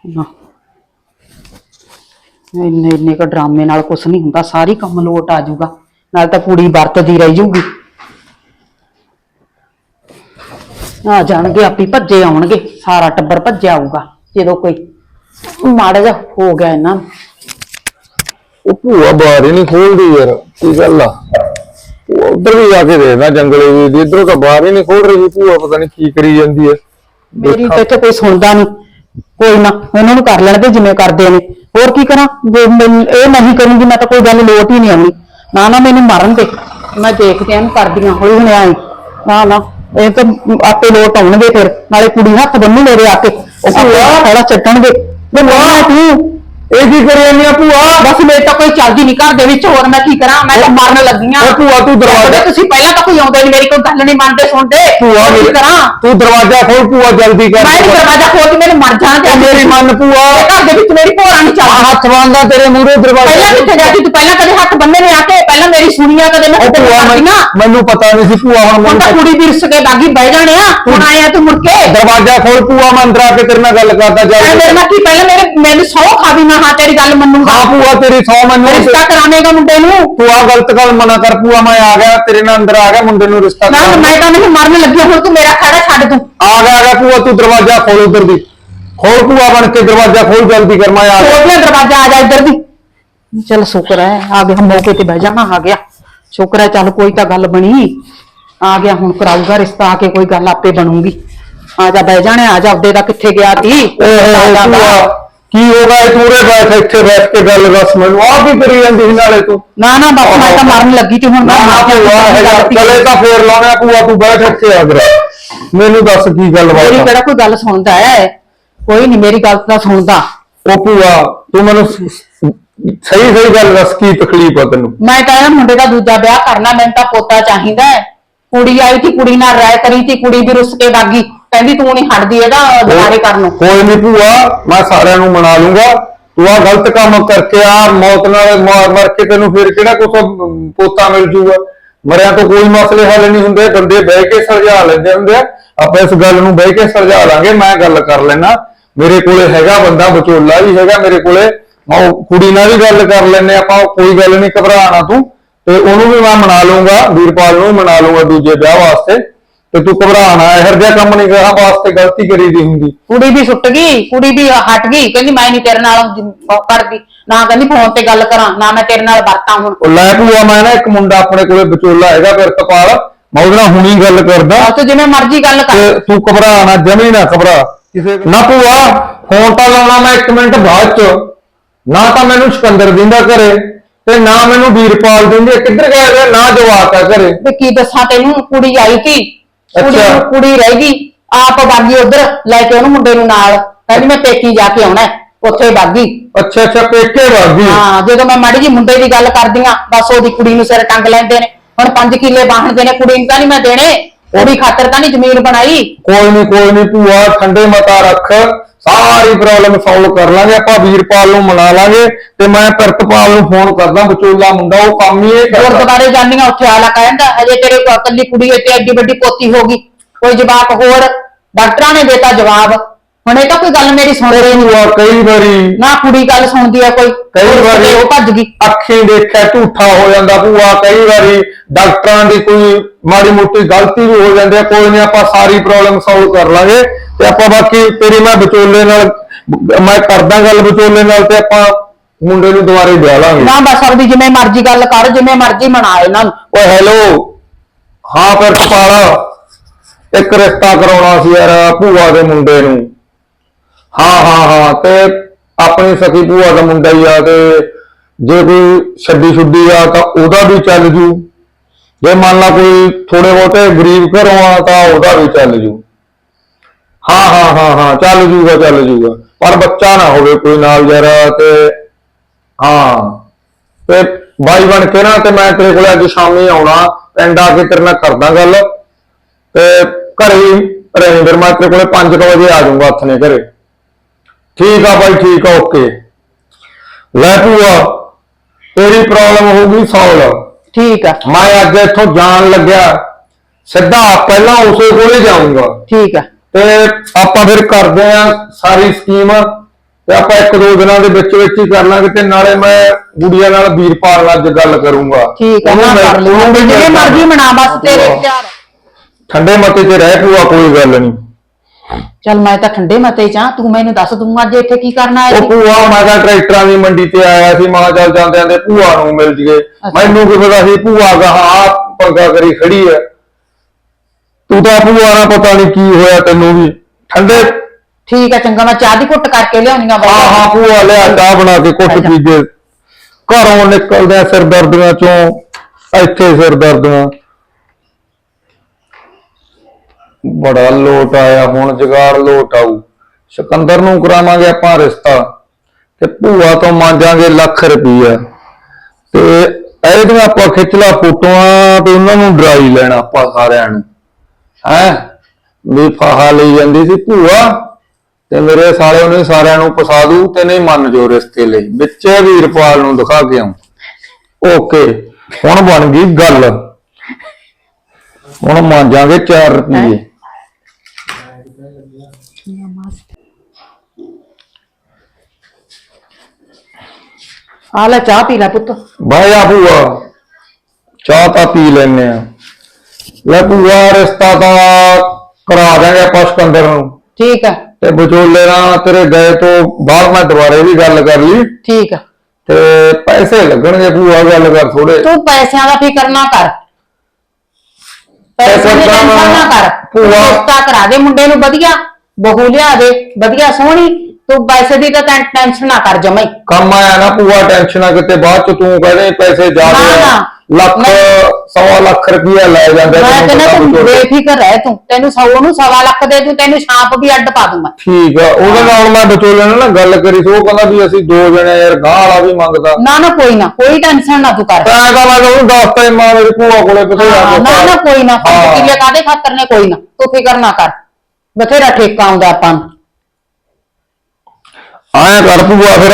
ਨਾ। ਇੰਨੇ ਇੰਨੇ ਕ ਡਰਾਮੇ ਨਾਲ ਕੁਛ ਨਹੀਂ ਹੁੰਦਾ ਸਾਰੀ ਕੰਮ ਲੋਟ ਆ ਜਾਊਗਾ। ਨਾਲ ਤਾਂ ਕੁੜੀ ਵਰਤਦੀ ਰਹਿ ਜੂਗੀ ਆ ਜਾਣਗੇ ਆਪੀ ਭੱਜੇ ਆਉਣਗੇ ਸਾਰਾ ਟੱਬਰ ਭੱਜਿਆ ਆਊਗਾ ਜਦੋਂ ਕੋਈ ਮਾੜਾ ਜਿਹਾ ਹੋ ਗਿਆ ਇਹਨਾਂ ਨੂੰ। ਉਹ ਭੂਆ ਬਾਹਰ ਹੀ ਨਹੀਂ ਖੋਲਦੀ ਯਾਰ ਕੀ ਗੱਲ ਆ? ਉਹ ਉਧਰ ਵੀ ਜਾ ਕੇ ਦੇਖਦਾ ਜੰਗਲੇ ਵੀ ਇਧਰੋਂ ਤਾਂ ਬਾਹਰ ਹੀ ਨਹੀਂ ਖੋਲ ਰਹੀ ਭੂਆ ਪਤਾ ਨਹੀਂ ਕੀ ਕਰੀ ਜਾਂਦੀ ਹੈ। ਮੇਰੀ ਤਾਂ ਇੱਥੇ ਕੋਈ ਸੁਣਦਾ ਨਹੀਂ ਕੋਈ ਨਾ ਉਹਨਾਂ ਨੂੰ ਕਰ ਲੈਣ ਦੇ ਜਿਵੇਂ ਕਰਦੇ ਨੇ। ਹੋਰ ਕੀ ਕਰਾਂ? ਜੇ ਮੈਨੂੰ ਇਹ ਨਹੀਂ ਕਰੂੰਗੀ ਮੈਂ ਤਾਂ ਕੋਈ ਗੱਲ ਲੋਟ ਹੀ ਨਹੀਂ ਆਉਣੀ ਨਾ ਨਾ ਮੈਨੂੰ ਮਾਰਨ ਦੇ। ਮੈਂ ਦੇਖਦੇ ਆਂ ਕਰਦੀਆਂ ਹੌਲੀ ਹੌਲੀ ਆਈ ਨਾ ਨਾ ਇਹ ਤਾਂ ਆਪੇ ਲੋਟ ਆਉਣਗੇ ਫਿਰ। ਨਾਲੇ ਕੁੜੀ ਹੱਥ ਬੰਨੂ ਮੇਰੇ ਆ ਕੇ। ਉਹ ਥੋੜਾ ਚੱਟਣਗੇ। ਮੈਂ ਨਾ ਤੂੰ ਇਹ ਕੀ ਕਰੀ ਜਾਂਦੀ ਆ ਭੂਆ? ਬਸ ਮੇਰੇ ਤਾਂ ਕੋਈ ਚੱਲਦੀ ਨਹੀਂ ਘਰ ਦੇ ਵਿੱਚ ਹੋਰ ਮੈਂ ਕੀ ਕਰਾਂ? ਮੈਂ ਤਾਂ ਮਰਨ ਲੱਗੀ ਆਂ ਓਏ ਭੂਆ ਤੂੰ ਦਰਵਾਜ਼ਾ ਤੁਸੀਂ ਪਹਿਲਾਂ ਤਾਂ ਕੋਈ ਆਉਂਦੇ ਨਹੀਂ ਮੇਰੀ ਕੋਈ ਗੱਲ ਨਹੀਂ ਮੰਨਦੇ ਸੁਣਦੇ। ਭੂਆ ਮੈਂ ਕੀ ਮੇਰੀ- ਕਰਾਂ? ਤੂੰ ਦਰਵਾਜ਼ਾ ਖੋਲ ਭੂਆ ਜਲਦੀ ਕਰ। ਮੈਂ ਨੀ ਦਰਵਾਜ਼ਾ ਖੋਲ ਕੇ ਮੈਨੂੰ ਮਰ ਜਾਣਾ ਉਹ ਮੇਰੀ ਮੰਨ ਭੂਆ। ਇਹ ਘਰ ਦੇ ਵਿੱਚ ਮੇਰੀ ਭੋਰਾ ਨਹੀਂ ਆ ਚੱਲਦੀ ਹੱਥ ਬੰਦਾ ਤੇਰੇ ਮੂਹਰੇ ਦਰਵਾਜ਼ਾ। ਪਹਿਲਾਂ ਕਿੱਥੇ ਜਾਂਦੀ ਤੂੰ ਪਹਿਲਾਂ ਕਦੇ ਹੱਥ ਬੰਨੇ ਨੇ ਆ ਕੇ? ਪਹਿਲਾਂ ਮੇਰੀ ਸੁਣੀਆਂ ਕਦੇ ਮੈਂ ਕਿਤੇ ਭੂਆ ਕਰਦੀ ਨਾ ਮੈਨੂੰ- ਪਤਾ ਨਹੀਂ ਸੀ ਭੂਆ ਹੁਣ ਹੁਣ ਤਾਂ ਕੁੜੀ ਵੀ ਰੁੱਸ ਕੇ ਬਾਗੀ ਬਹਿ ਜਾਣੇ ਆ। ਹੁਣ ਆਇਆ ਤੂੰ ਮੁੜ ਕੇ। ਦਰਵਾਜ਼ਾ ਖੋਲ ਭੂਆ ਮੈਂ ਅੰਦਰ ਆ ਕੇ ਤੇਰੇ ਨਾਲ ਗੱਲ ਕਰਦਾ ਮੇਰੇ ਨਾਲ ਕੀ ਪਹਿਲਾਂ ਮੇਰੇ ਮੈਨੂੰ ਸੌ ਖਾਵੀ ਮੈਂ ਹਾਂ ਤੇਰੀ ਗੱਲ ਮੰਨੂਗਾ। ਹਾਂ ਭੂਆ ਤੇਰੀ ਸੌ ਮੈਨੂੰ। ਰਿਸ਼ਤਾ ਕਰਾਵੇਂਗਾ ਮੁੰਡੇ ਨੂੰ। ਤੂੰ ਆ ਗਲਤ ਗੱਲ ਮਨਾ ਕਰ ਭੂਆ ਮੈਂ ਆ ਗਿਆ ਤੇਰੇ ਨਾਲ ਅੰਦਰ ਆ ਗਿਆ ਮੁੰਡੇ ਨੂੰ ਰਿਸ਼ਤਾ ਨਾ ਕਰਾਉਣਾ। ਮੈਂ ਤਾਂ ਨਹੀਂ ਮਰਨ ਲੱਗੀ ਹੁਣ ਤੂੰ ਮੇਰਾ ਖੜਾ ਛੱਡ ਤੂੰ। ਆ ਗਿਆ ਆ ਗਿਆ ਭੂਆ ਤੂੰ ਦਰਵਾਜ਼ਾ ਖੋਲ ਉਧਰ ਦੀ। ਖੋਲ ਭੂਆ ਬਣ ਕੇ ਦਰਵਾਜ਼ਾ ਖੋਲ ਜਲਦੀ ਕਰ ਮੈਂ ਆ ਗਿਆ। ਖੋਲ ਲਿਆ ਦਰਵਾਜ਼ਾ ਆ ਜਾ ਇੱਧਰ ਦੀ। ਚੱਲ ਸ਼ੁਕਰ ਹੈ ਆ ਗਿਆ ਮੌਕੇ ਤੇ ਬਹਿ ਜਾਣਾ ਆ ਗਿਆ। ਸ਼ੁਕਰ ਹੈ ਚੱਲ ਕੋਈ ਤਾਂ ਗੱਲ ਬਣੀ। ਆ ਗਿਆ ਹੁਣ ਕਰਾਊਗਾ ਰਿਸ਼ਤਾ ਆ ਕੇ ਕੋਈ ਗੱਲ ਆਪੇ ਬਣੂਗੀ। ਆ ਜਾ ਬਹਿ ਜਾਣੇ ਆ ਜਾ ਆਪਦੇ ਦਾ ਕਿੱਥੇ ਗਿਆ ਤੀ? ਆ ਜਾ ਭੂਆ। ਕੀ ਹੋ ਗਿਆ ਤੂੰ ਉਰੇ ਬੈਠ ਇੱਥੇ ਬੈਠ ਕੇ ਗੱਲ ਦੱਸ ਮੈਨੂੰ? ਆ ਕੀ ਕਰੀ ਜਾਂਦੀ ਸੀ ਨਾਲੇ ਤੂੰ? ਨਾ ਨਾ ਬਸ ਮੈਂ ਤਾਂ ਮਰਨ ਲੱਗੀ ਤੇ ਹੁਣ ਨਾ ਮੈਂ ਹੈਗਾ। ਚਲੇ ਤਾਂ ਫੇਰ ਲਾਉਣਾ ਭੂਆ ਤੂੰ ਬੈਠ ਇੱਥੇ ਆ ਜਰਾ ਮੈਨੂੰ ਦੱਸ ਕੀ ਗੱਲ ਮੇਰੀ ਬਾਤ ਕਿਹੜਾ ਕੋਈ ਗੱਲ ਸੁਣਦਾ ਹੈ? ਕੋਈ ਨਹੀਂ ਮੇਰੀ ਗੱਲ ਤਾਂ ਸੁਣਦਾ। ਉਹ ਭੂਆ ਤੂੰ ਮੈਨੂੰ ਸ- ਸ- ਸਹੀ ਸਹੀ ਗੱਲ ਦੱਸ ਕੀ ਤਕਲੀਫ ਆ ਤੈਨੂੰ? ਮੈਂ ਤਾਂ ਇਹ ਮੁੰਡੇ ਦਾ ਦੂਜਾ ਵਿਆਹ ਕਰਨਾ ਮੈਨੂੰ ਤਾਂ ਪੋਤਾ ਚਾਹੀਦਾ ਹੈ। ਕੁੜੀ ਆਈ ਸੀ ਕੁੜੀ ਨਾਲ ਰਾਇ ਕਰੀ ਸੀ ਕੁੜੀ ਵੀ ਰੁੱਸ ਕੇ ਬਾਗੀ ਕਹਿੰਦੀ ਤੂੰ ਨਹੀਂ ਹਟਦੀ ਇਹਦਾ ਦੁਬਾਰੇ ਕਰਨ ਨੂੰ। ਕੋਈ ਨਹੀਂ ਭੂਆ, ਮੈਂ ਸਾਰਿਆਂ ਨੂੰ ਮਨਾ ਲੂੰਗਾ। ਤੂੰ ਆ ਗਲਤ ਕੰਮ ਕਰਕੇ ਆ, ਮੌਤ ਨਾਲ ਮਾਰ ਮਰ ਕੇ ਤੈਨੂੰ ਫਿਰ ਕਿਹੜਾ ਕੁਛ ਪੋਤਾ ਮਿਲ ਜੂਗਾ। ਮਰਿਆਂ ਤੋਂ ਕੋਈ ਮਸਲੇ ਹੱਲ ਨਹੀਂ ਹੁੰਦੇ, ਬੰਦੇ ਬਹਿ ਕੇ ਸੁਲਝਾ ਲੈਂਦੇ ਹੁੰਦੇ ਆ। ਆਪਾਂ ਇਸ ਗੱਲ ਨੂੰ ਬਹਿ ਕੇ ਸੁਲਝਾ ਲਾਂਗੇ, ਮੈਂ ਗੱਲ ਕਰ ਲੈਣਾ ਮੇਰੇ ਕੋਲੇ ਹੈਗਾ ਬੰਦਾ, ਵਿਚੋਲਾ ਵੀ ਹੈਗਾ ਮੇਰੇ ਕੋਲੇ। ਮੈਂ ਉਹ ਕੁੜੀ ਨਾਲ ਵੀ ਗੱਲ ਕਰ ਲੈਨੇ ਆਪਾਂ ਕੋਈ ਗੱਲ ਨਹੀਂ ਘਬਰਾਣਾ ਤੂੰ। ਤੇ ਉਹਨੂੰ ਵੀ ਮੈਂ ਮਨਾ ਲੂੰਗਾ, ਵੀਰਪਾਲ ਨੂੰ ਮਨਾ ਲੂੰਗਾ ਦੂਜੇ ਵਿਆਹ ਵਾਸਤੇ। ਤੇ ਤੂੰ ਘਬਰਾਣਾ ਇਹੋ ਜਿਹਾ ਕੰਮ ਨਹੀਂ ਕਰਾਂ ਵਾਸਤੇ ਗਲਤੀ ਕਰੀ ਦੀ ਹੁੰਦੀ। ਕੁੜੀ ਵੀ ਸੁੱਟ ਗਈ ਕੁੜੀ ਵੀ ਹਟ ਗਈ ਕਹਿੰਦੀ ਮੈਂ ਨਹੀਂ ਤੇਰੇ ਨਾਲ ਉਹ ਕਰਦੀ। ਨਾ ਕਹਿੰਦੀ ਫੋਨ ਤੇ ਗੱਲ ਕਰਾਂ ਨਾ ਮੈਂ ਤੇਰੇ ਨਾਲ ਵਰਤਾਂ ਹੁਣ। ਉਹ ਲੈ ਭੂਆ ਮੈਂ ਨਾ ਇੱਕ ਮੁੰਡਾ ਆਪਣੇ ਕੋਲੇ ਵਿਚੋਲਾ ਹੈਗਾ ਫਿਰਤਪਾਲ ਮੈਂ ਉਹਦੇ ਨਾਲ ਹੁਣੀ ਗੱਲ ਕਰਦਾ। ਬਸ ਤੂੰ ਜਿਵੇਂ ਮਰਜ਼ੀ ਗੱਲ ਕਰ। ਤੇ ਤੂੰ ਘਬਰਾ ਨਾ ਜਮੀ ਨਾ ਘਬਰਾ। ਕਿਸੇ ਨਾ ਭੂਆ ਫੋਨ ਤਾਂ ਲਾਉਣਾ ਮੈਂ 1 ਮਿੰਟ ਬਾਅਦ ਚ। ਨਾ ਤਾਂ ਮੈਨੂੰ ਸਿਕੰਦਰ ਦਿੰਦਾ ਘਰੇ ਤੇ ਨਾ ਮੈਨੂੰ ਵੀਰਪਾਲ ਦਿੰਦੀ। ਕਿੱਧਰ ਗਿਆ? ਨਾ ਜਵਾਕ ਆ ਘਰੇ। ਵੀ ਕੀ ਦੱਸਾਂ ਤੈਨੂੰ? ਕੁੜੀ ਆਈ ਸੀ। ਕੁੜੀ ਅੱਛਾ। ਕੁੜੀ ਰਹਿ ਗਈ ਆਪ ਬਾਗੀ ਉਧਰ ਲੈ ਕੇ ਉਹਨੂੰ ਮੁੰਡੇ ਨੂੰ ਨਾਲ। ਕਹਿੰਦੀ ਮੈਂ ਪੇਕੀ ਜਾ ਕੇ ਆਉਣਾ ਹੈ। ਉੱਥੇ ਬਾਗੀ ਅੱਛਾ ਅੱਛਾ ਪੇਕੇ ਵਾਗੀ ਹਾਂ ਜਦੋਂ ਮੈਂ ਮਾੜੀ ਜੀ ਮੁੰਡੇ ਦੀ ਗੱਲ ਕਰਦੀ ਆ ਬਸ ਉਹਦੀ ਕੁੜੀ ਨੂੰ ਸਿਰ ਟੰਗ ਲੈਂਦੇ ਨੇ। ਹੁਣ 5 ਕਿੱਲੇ ਬਾਹਣਦੇ ਨੇ ਕੁੜੀ ਨੂੰ ਤਾਂ ਨਹੀਂ ਮੈਂ ਦੇਣੇ। ਉਹਦੀ ਖਾਤਰ ਤਾਂ ਨਹੀਂ ਜ਼ਮੀਨ ਬਣਾਈ। ਕੋਈ ਨਹੀਂ ਕੋਈ ਨਹੀਂ ਭੂਆ ਠੰਡੇ ਮਤਾ ਰੱਖ। ਸਾਰੀ ਪ੍ਰੋਬਲਮ ਸੋਲਵ ਕਰ ਲਾਂਗੇ ਆਪਾਂ ਵੀਰਪਾਲ ਨੂੰ ਮਨਾ ਲਾਂਗੇ ਤੇ ਮੈਂ ਪ੍ਰਿਤਪਾਲ ਨੂੰ ਫੋਨ ਕਰਦਾ ਵਿਚੋਲਾ ਮੁੰਡਾ ਉਹ ਕੰਮ ਹੀ ਇਹ ਕਰਦਾ। ਗੁਰਦੁਆਰੇ ਜਾਂਦੀਆਂ ਉੱਥੇ ਆਲਾ ਕਹਿੰਦਾ ਹਜੇ ਤੇਰੇ ਕੋਲ ਇਕੱਲੀ ਕੁੜੀ ਇੱਥੇ ਐਡੀ ਵੱਡੀ ਪੋਤੀ ਹੋ ਗਈ। ਕੋਈ ਜਵਾਬ ਹੋਰ ਡਾਕਟਰਾਂ ਨੇ ਦਿੱਤਾ ਜਵਾਬ। ਹੁਣ ਇਹ ਤਾਂ ਕੋਈ ਗੱਲ ਮੇਰੀ ਸੁਣ ਰਹੀ ਨਹੀਂ। ਭੂਆ ਕਈ ਵਾਰੀ ਨਾ ਕੁੜੀ ਗੱਲ ਸੁਣਦੀ ਆ ਕੋਈ। ਕਈ ਉਹ ਵਾਰੀ ਉਹ ਭੱਜ ਗਈ। ਅੱਖੀਂ ਦੇਖਿਆ ਝੂਠਾ ਹੋ ਜਾਂਦਾ ਭੂਆ ਕਈ ਵਾਰੀ ਡਾਕਟਰਾਂ ਦੀ ਕੋਈ ਮਾੜੀ ਮੋਟੀ ਗਲਤੀ ਵੀ ਹੋ ਜਾਂਦੀ ਹੈ ਕੋਈ ਨਹੀਂ ਆਪਾਂ ਸਾਰੀ ਪ੍ਰੋਬਲਮ ਸੋਲਵ ਕਰ ਲਾਂਗੇ। ਤੇ ਆਪਾਂ ਬਾਕੀ ਤੇਰੀ ਮੈਂ ਵਿਚੋਲੇ ਨਾਲ ਮੈਂ ਕਰਦਾ ਗੱਲ ਵਿਚੋਲੇ ਨਾਲ ਤੇ ਆਪਾਂ ਮੁੰਡੇ ਨੂੰ ਦੁਬਾਰੇ ਵਿਆਹ ਲਾਂਗੇ। ਨਾ ਬਸ ਆਪਦੀ ਜਿਵੇਂ ਮਰਜ਼ੀ ਗੱਲ ਕਰ ਜਿਵੇਂ ਮਰਜ਼ੀ ਮਨਾ ਇਹਨਾਂ ਨੂੰ। ਓਏ ਹੈਲੋ ਹਾਂ ਪ੍ਰਿਤਪਾਲ ਇੱਕ ਰਿਸ਼ਤਾ ਕਰਾਉਣਾ ਸੀ ਯਾਰ ਭੂਆ ਦੇ ਮੁੰਡੇ ਨੂੰ। ਹਾਂ ਹਾਂ ਹਾਂ ਤੇ ਆਪਣੀ ਸਕੀ ਭੂਆ ਦਾ ਮੁੰਡਾ ਹੀ ਆ ਤੇ ਜੇ ਕੋਈ ਛੱਡੀ ਛੁੱਡੀ ਆ ਤਾਂ ਉਹਦਾ ਵੀ ਚੱਲ ਜੂ। ਜੇ ਮੰਨ ਲਾ ਕੋਈ ਥੋੜੇ ਬਹੁਤੇ ਗਰੀਬ ਘਰੋਂ ਆ ਤਾਂ ਉਹਦਾ ਵੀ ਚੱਲ ਜੂ। ਹਾਂ ਹਾਂ ਹਾਂ ਹਾਂ ਚੱਲ ਜੂਗਾ ਚੱਲ ਜੂਗਾ। ਪਰ ਬੱਚਾ ਨਾ ਹੋਵੇ ਕੋਈ ਨਾਲ ਯਾਰ ਤੇ ਹਾਂ। ਤੇ ਬਾਈ ਬਣ ਕੇ ਨਾ ਤੇ ਮੈਂ ਤੇਰੇ ਕੋਲ ਅੱਜ ਸ਼ਾਮੀ ਆਉਣਾ ਪਿੰਡ ਆ ਕੇ ਤੇਰੇ ਨਾਲ ਕਰਦਾ ਗੱਲ। ਤੇ ਘਰੇ ਹੀ ਰਹੀ ਫਿਰ ਮੈਂ ਤੇਰੇ ਕੋਲੇ 5 ਵਜੇ ਆ ਜਾਊਂਗਾ ਹੱਥ ਨੇ ਘਰੇ। ਠੀਕ ਆ ਬਾਈ ਠੀਕ ਆ ਓਕੇ। ਲੈ ਭੂਆ ਤੇਰੀ ਪ੍ਰੋਬਲਮ ਹੋਊਗੀ ਸੌਲਵ ਠੀਕ ਆ। ਮੈਂ ਅੱਜ ਇੱਥੋਂ ਜਾਣ ਲੱਗਿਆ ਸਿੱਧਾ ਪਹਿਲਾਂ ਉਸੇ ਕੋਲੇ ਜਾਊਂਗਾ। ਠੀਕ ਆ। ਤੇ ਆਪਾਂ ਫਿਰ ਕਰਦੇ ਆ ਸਾਰੀ ਸਕੀਮ ਤੇ ਆਪਾਂ ਇੱਕ ਦੋ ਦਿਨਾਂ ਦੇ ਵਿੱਚ ਵਿੱਚ ਹੀ ਕਰ ਲਾਂਗੇ ਤੇ ਨਾਲੇ ਮੈਂ ਗੁੜੀਆ ਨਾਲ ਵੀਰਪਾਲ ਨਾਲ ਅੱਜ ਗੱਲ ਕਰੂੰਗਾ। ਠੀਕ ਨਾ ਕਰ। ਮਰਜ਼ੀ ਮਨਾ ਬਸ ਤੇਰੇ ਇਖਤਿਆਰ। ਠੰਡੇ ਮਤੇ 'ਚ ਰਹਿ ਪੂਆ ਕੋਈ ਗੱਲ ਨਹੀਂ। ਚੱਲ ਮੈਂ ਤਾਂ ਠੰਡੇ ਮਤੇ ਚ ਤੂੰ ਮੈਨੂੰ ਦੱਸ ਦੂੰਗਾ ਅੱਜ ਇੱਥੇ ਕੀ ਕਰਨਾ ਹੈ। ਉਹ ਭੂਆ ਮੈਂ ਤਾਂ ਟਰੈਕਟਰਾਂ ਦੀ ਮੰਡੀ ਤੇ ਆਇਆ ਸੀ ਮਾਂ ਚੱਲ ਜਾਂਦੇ ਆਂਦੇ ਭੂਆ ਨੂੰ ਮਿਲ ਜੀਏ। ਮੈਨੂੰ ਕੀ ਪਤਾ ਸੀ ਭੂਆ ਕਹਾ ਪੰਗਾ ਕਰੀ ਖੜੀ ਹੈ। ਤੂੰ ਤਾਂ ਭੂਆ ਨਾਲ ਪਤਾ ਨਹੀਂ ਕੀ ਹੋਇਆ ਤੈਨੂੰ ਵੀ। ਠੰਡੇ। ਠੀਕ ਆ ਚੰਗਾ ਮੈਂ ਚਾਹ ਦੀ ਘੁੱਟ ਕਰਕੇ ਲਿਆਉਣੀ ਆ। ਹਾਂ ਹਾਂ ਭੂਆ ਲਿਆ ਚਾਹ ਬਣਾ ਕੇ ਕੁੱਟ ਅੱਛਾ। ਪੀਜੇ। ਘਰੋਂ ਨਿਕਲਦੇ ਸਿਰ ਦਰਦੀਆਂ ਚੋਂ ਇੱਥੇ ਸਿਰ ਦਰਦੀਆਂ ਬੜਾ ਲੋਟ ਆਇਆ ਹੁਣ ਜਗਾੜ ਲੋਟ ਆਊ। ਸਿਕੰਦਰ ਨੂੰ ਕਰਾਵਾਂਗੇ ਆਪਾਂ ਰਿਸ਼ਤਾ ਤੇ ਭੂਆ ਤੋਂ ਮੰਗਾਂਗੇ ਲੱਖ ਰੁਪਈਆ। ਤੇ ਇਹਦੀਆਂ ਆਪਾਂ ਖਿੱਚ ਲਾ ਫੋਟੋਆਂ ਤੇ ਉਹਨਾਂ ਨੂੰ ਡਰਾਈ ਲੈਣਾ ਆਪਾਂ ਸਾਰਿਆਂ ਨੂੰ। ਹੈ? ਵੀ ਫਾਹਾ ਲਈ ਜਾਂਦੀ ਸੀ ਭੂਆ ਤੇ ਮੇਰੇ ਸਾਲੇ ਉਹਨੇ ਸਾਰਿਆਂ ਨੂੰ ਪਸਾ ਦੂ ਤੇ ਨਹੀਂ ਮੰਨ ਜੋ ਰਿਸ਼ਤੇ ਲਈ। ਵਿੱਚ ਵੀਰਪਾਲ ਨੂੰ ਦਿਖਾ ਕੇ ਆਉਂ ਓਕੇ ਹੁਣ ਬਣ ਗਈ ਗੱਲ। ਹੁਣ ਮੰਜਾਂਗੇ 4 ਰੁਪਏ ਆ ਲੈ ਚਾਹ ਪੀ ਲੈ ਪੁੱਤ। ਬਾਇਆ ਭੂਆ ਚਾਹ ਤਾਂ ਪੀ ਲੈਨੇ ਆ। ਲੈ ਭੂਆ ਰਿਸ਼ਤਾ ਤਾਂ ਕਰਾ ਦਾਂਗੇ ਆਪਾਂ ਸਿਕੰਦਰ ਨੂੰ। ਠੀਕ ਆ। ਤੇ ਵਿਚੋਲੇ ਨਾਲ ਤੇਰੇ ਗਏ ਤੋਂ ਬਾਅਦ ਮੈਂ ਦੁਬਾਰੇ ਵੀ ਗੱਲ ਕਰ ਲਈ। ਠੀਕ ਆ। ਤੇ ਪੈਸੇ ਲੱਗਣਗੇ ਭੂਆ ਗੱਲ ਕਰ ਥੋੜੇ ਤੂੰ ਪੈਸਿਆਂ ਦਾ ਫਿਕਰ ਨਾ ਕਰ। ਪੈਸੇ ਦੀ ਟੈਨਸ਼ਨ ਨਾ ਕਰ। ਭੂਆ- ਰਿਸ਼ਤਾ ਕਰਾ ਦੇ ਮੁੰਡੇ ਨੂੰ ਵਧੀਆ ਬਹੂ ਲਿਆ ਦੇ ਵਧੀਆ ਸੋਹਣੀ। ਤੂੰ ਪੈਸੇ ਦੀ ਤਾਂ ਟੈਨ- ਟੈਨਸ਼ਨ ਨਾ ਕਰ ਜਮਾਈ ਕੰਮ ਆਇਆ ਨਾ ਭੂਆ ਟੈਨਸ਼ਨ ਆ ਕਿਤੇ ਬਾਅਦ ਚ ਤੂੰ ਕਹਦੇ ਪੈਸੇ ਜ਼ਿਆਦਾ। ਲੱਖ ਸਵਾ ਲੱਖ ਰੁਪਇਆ ਲੈ ਜਾਂਦੇ ਮੈਂ ਤੈਨੂੰ ਕਹਿੰਦਾ ਪਤਾ ਤੂੰ। ਬੇਫਿਕਰ ਰਹਿ ਤੂੰ। ਤੈਨੂੰ ਸੌ ਨੂੰ ਸਵਾ ਲੱਖ ਦੇ ਦੂੰ ਤੈਨੂੰ ਛਾਪ ਵੀ ਅੱਡ ਪਾ ਦੂੰ ਮੈਂ। ਠੀਕ ਆ ਉਹਦੇ ਨਾਲ ਮੈਂ ਵਿਚੋਲੇ ਨਾਲ ਨਾ ਗੱਲ ਕਰੀ ਸੀ ਉਹ ਕਹਿੰਦਾ ਵੀ ਅਸੀਂ ਦੋ ਜਣੇ ਯਾਰ ਗਾਹ ਵਾਲਾ ਵੀ ਮੰਗਦਾ। ਨਾ ਨਾ ਕੋਈ ਨਾ ਕੋਈ ਟੈਨਸ਼ਨ ਨਾ ਤੂੰ ਕਰ। ਤਾਂ ਐਂ ਮੈਂ ਉਹਨੂੰ ਦੱਸਤਾ ਮਾਂ ਮੇਰੀ ਭੂਆ ਕੋਲੇ ਜਾ ਹਾਂ, ਨਾ ਨਾ ਕੋਈ ਨਾ ਹਾਂ। ਕਿੱਲੇ ਕਾਦੇ ਖਾਤਰ ਨੇ ਕੋਈ ਨਾ ਤੂੰ ਫਿਕਰ ਨਾ ਕਰ। ਬਥੇਰਾ ਠੇਕਾ ਆਉਂਦਾ ਆਪਾਂ ਨੂੰ। ਆਇਆ ਕਰ ਭੂਆ ਫਿਰ।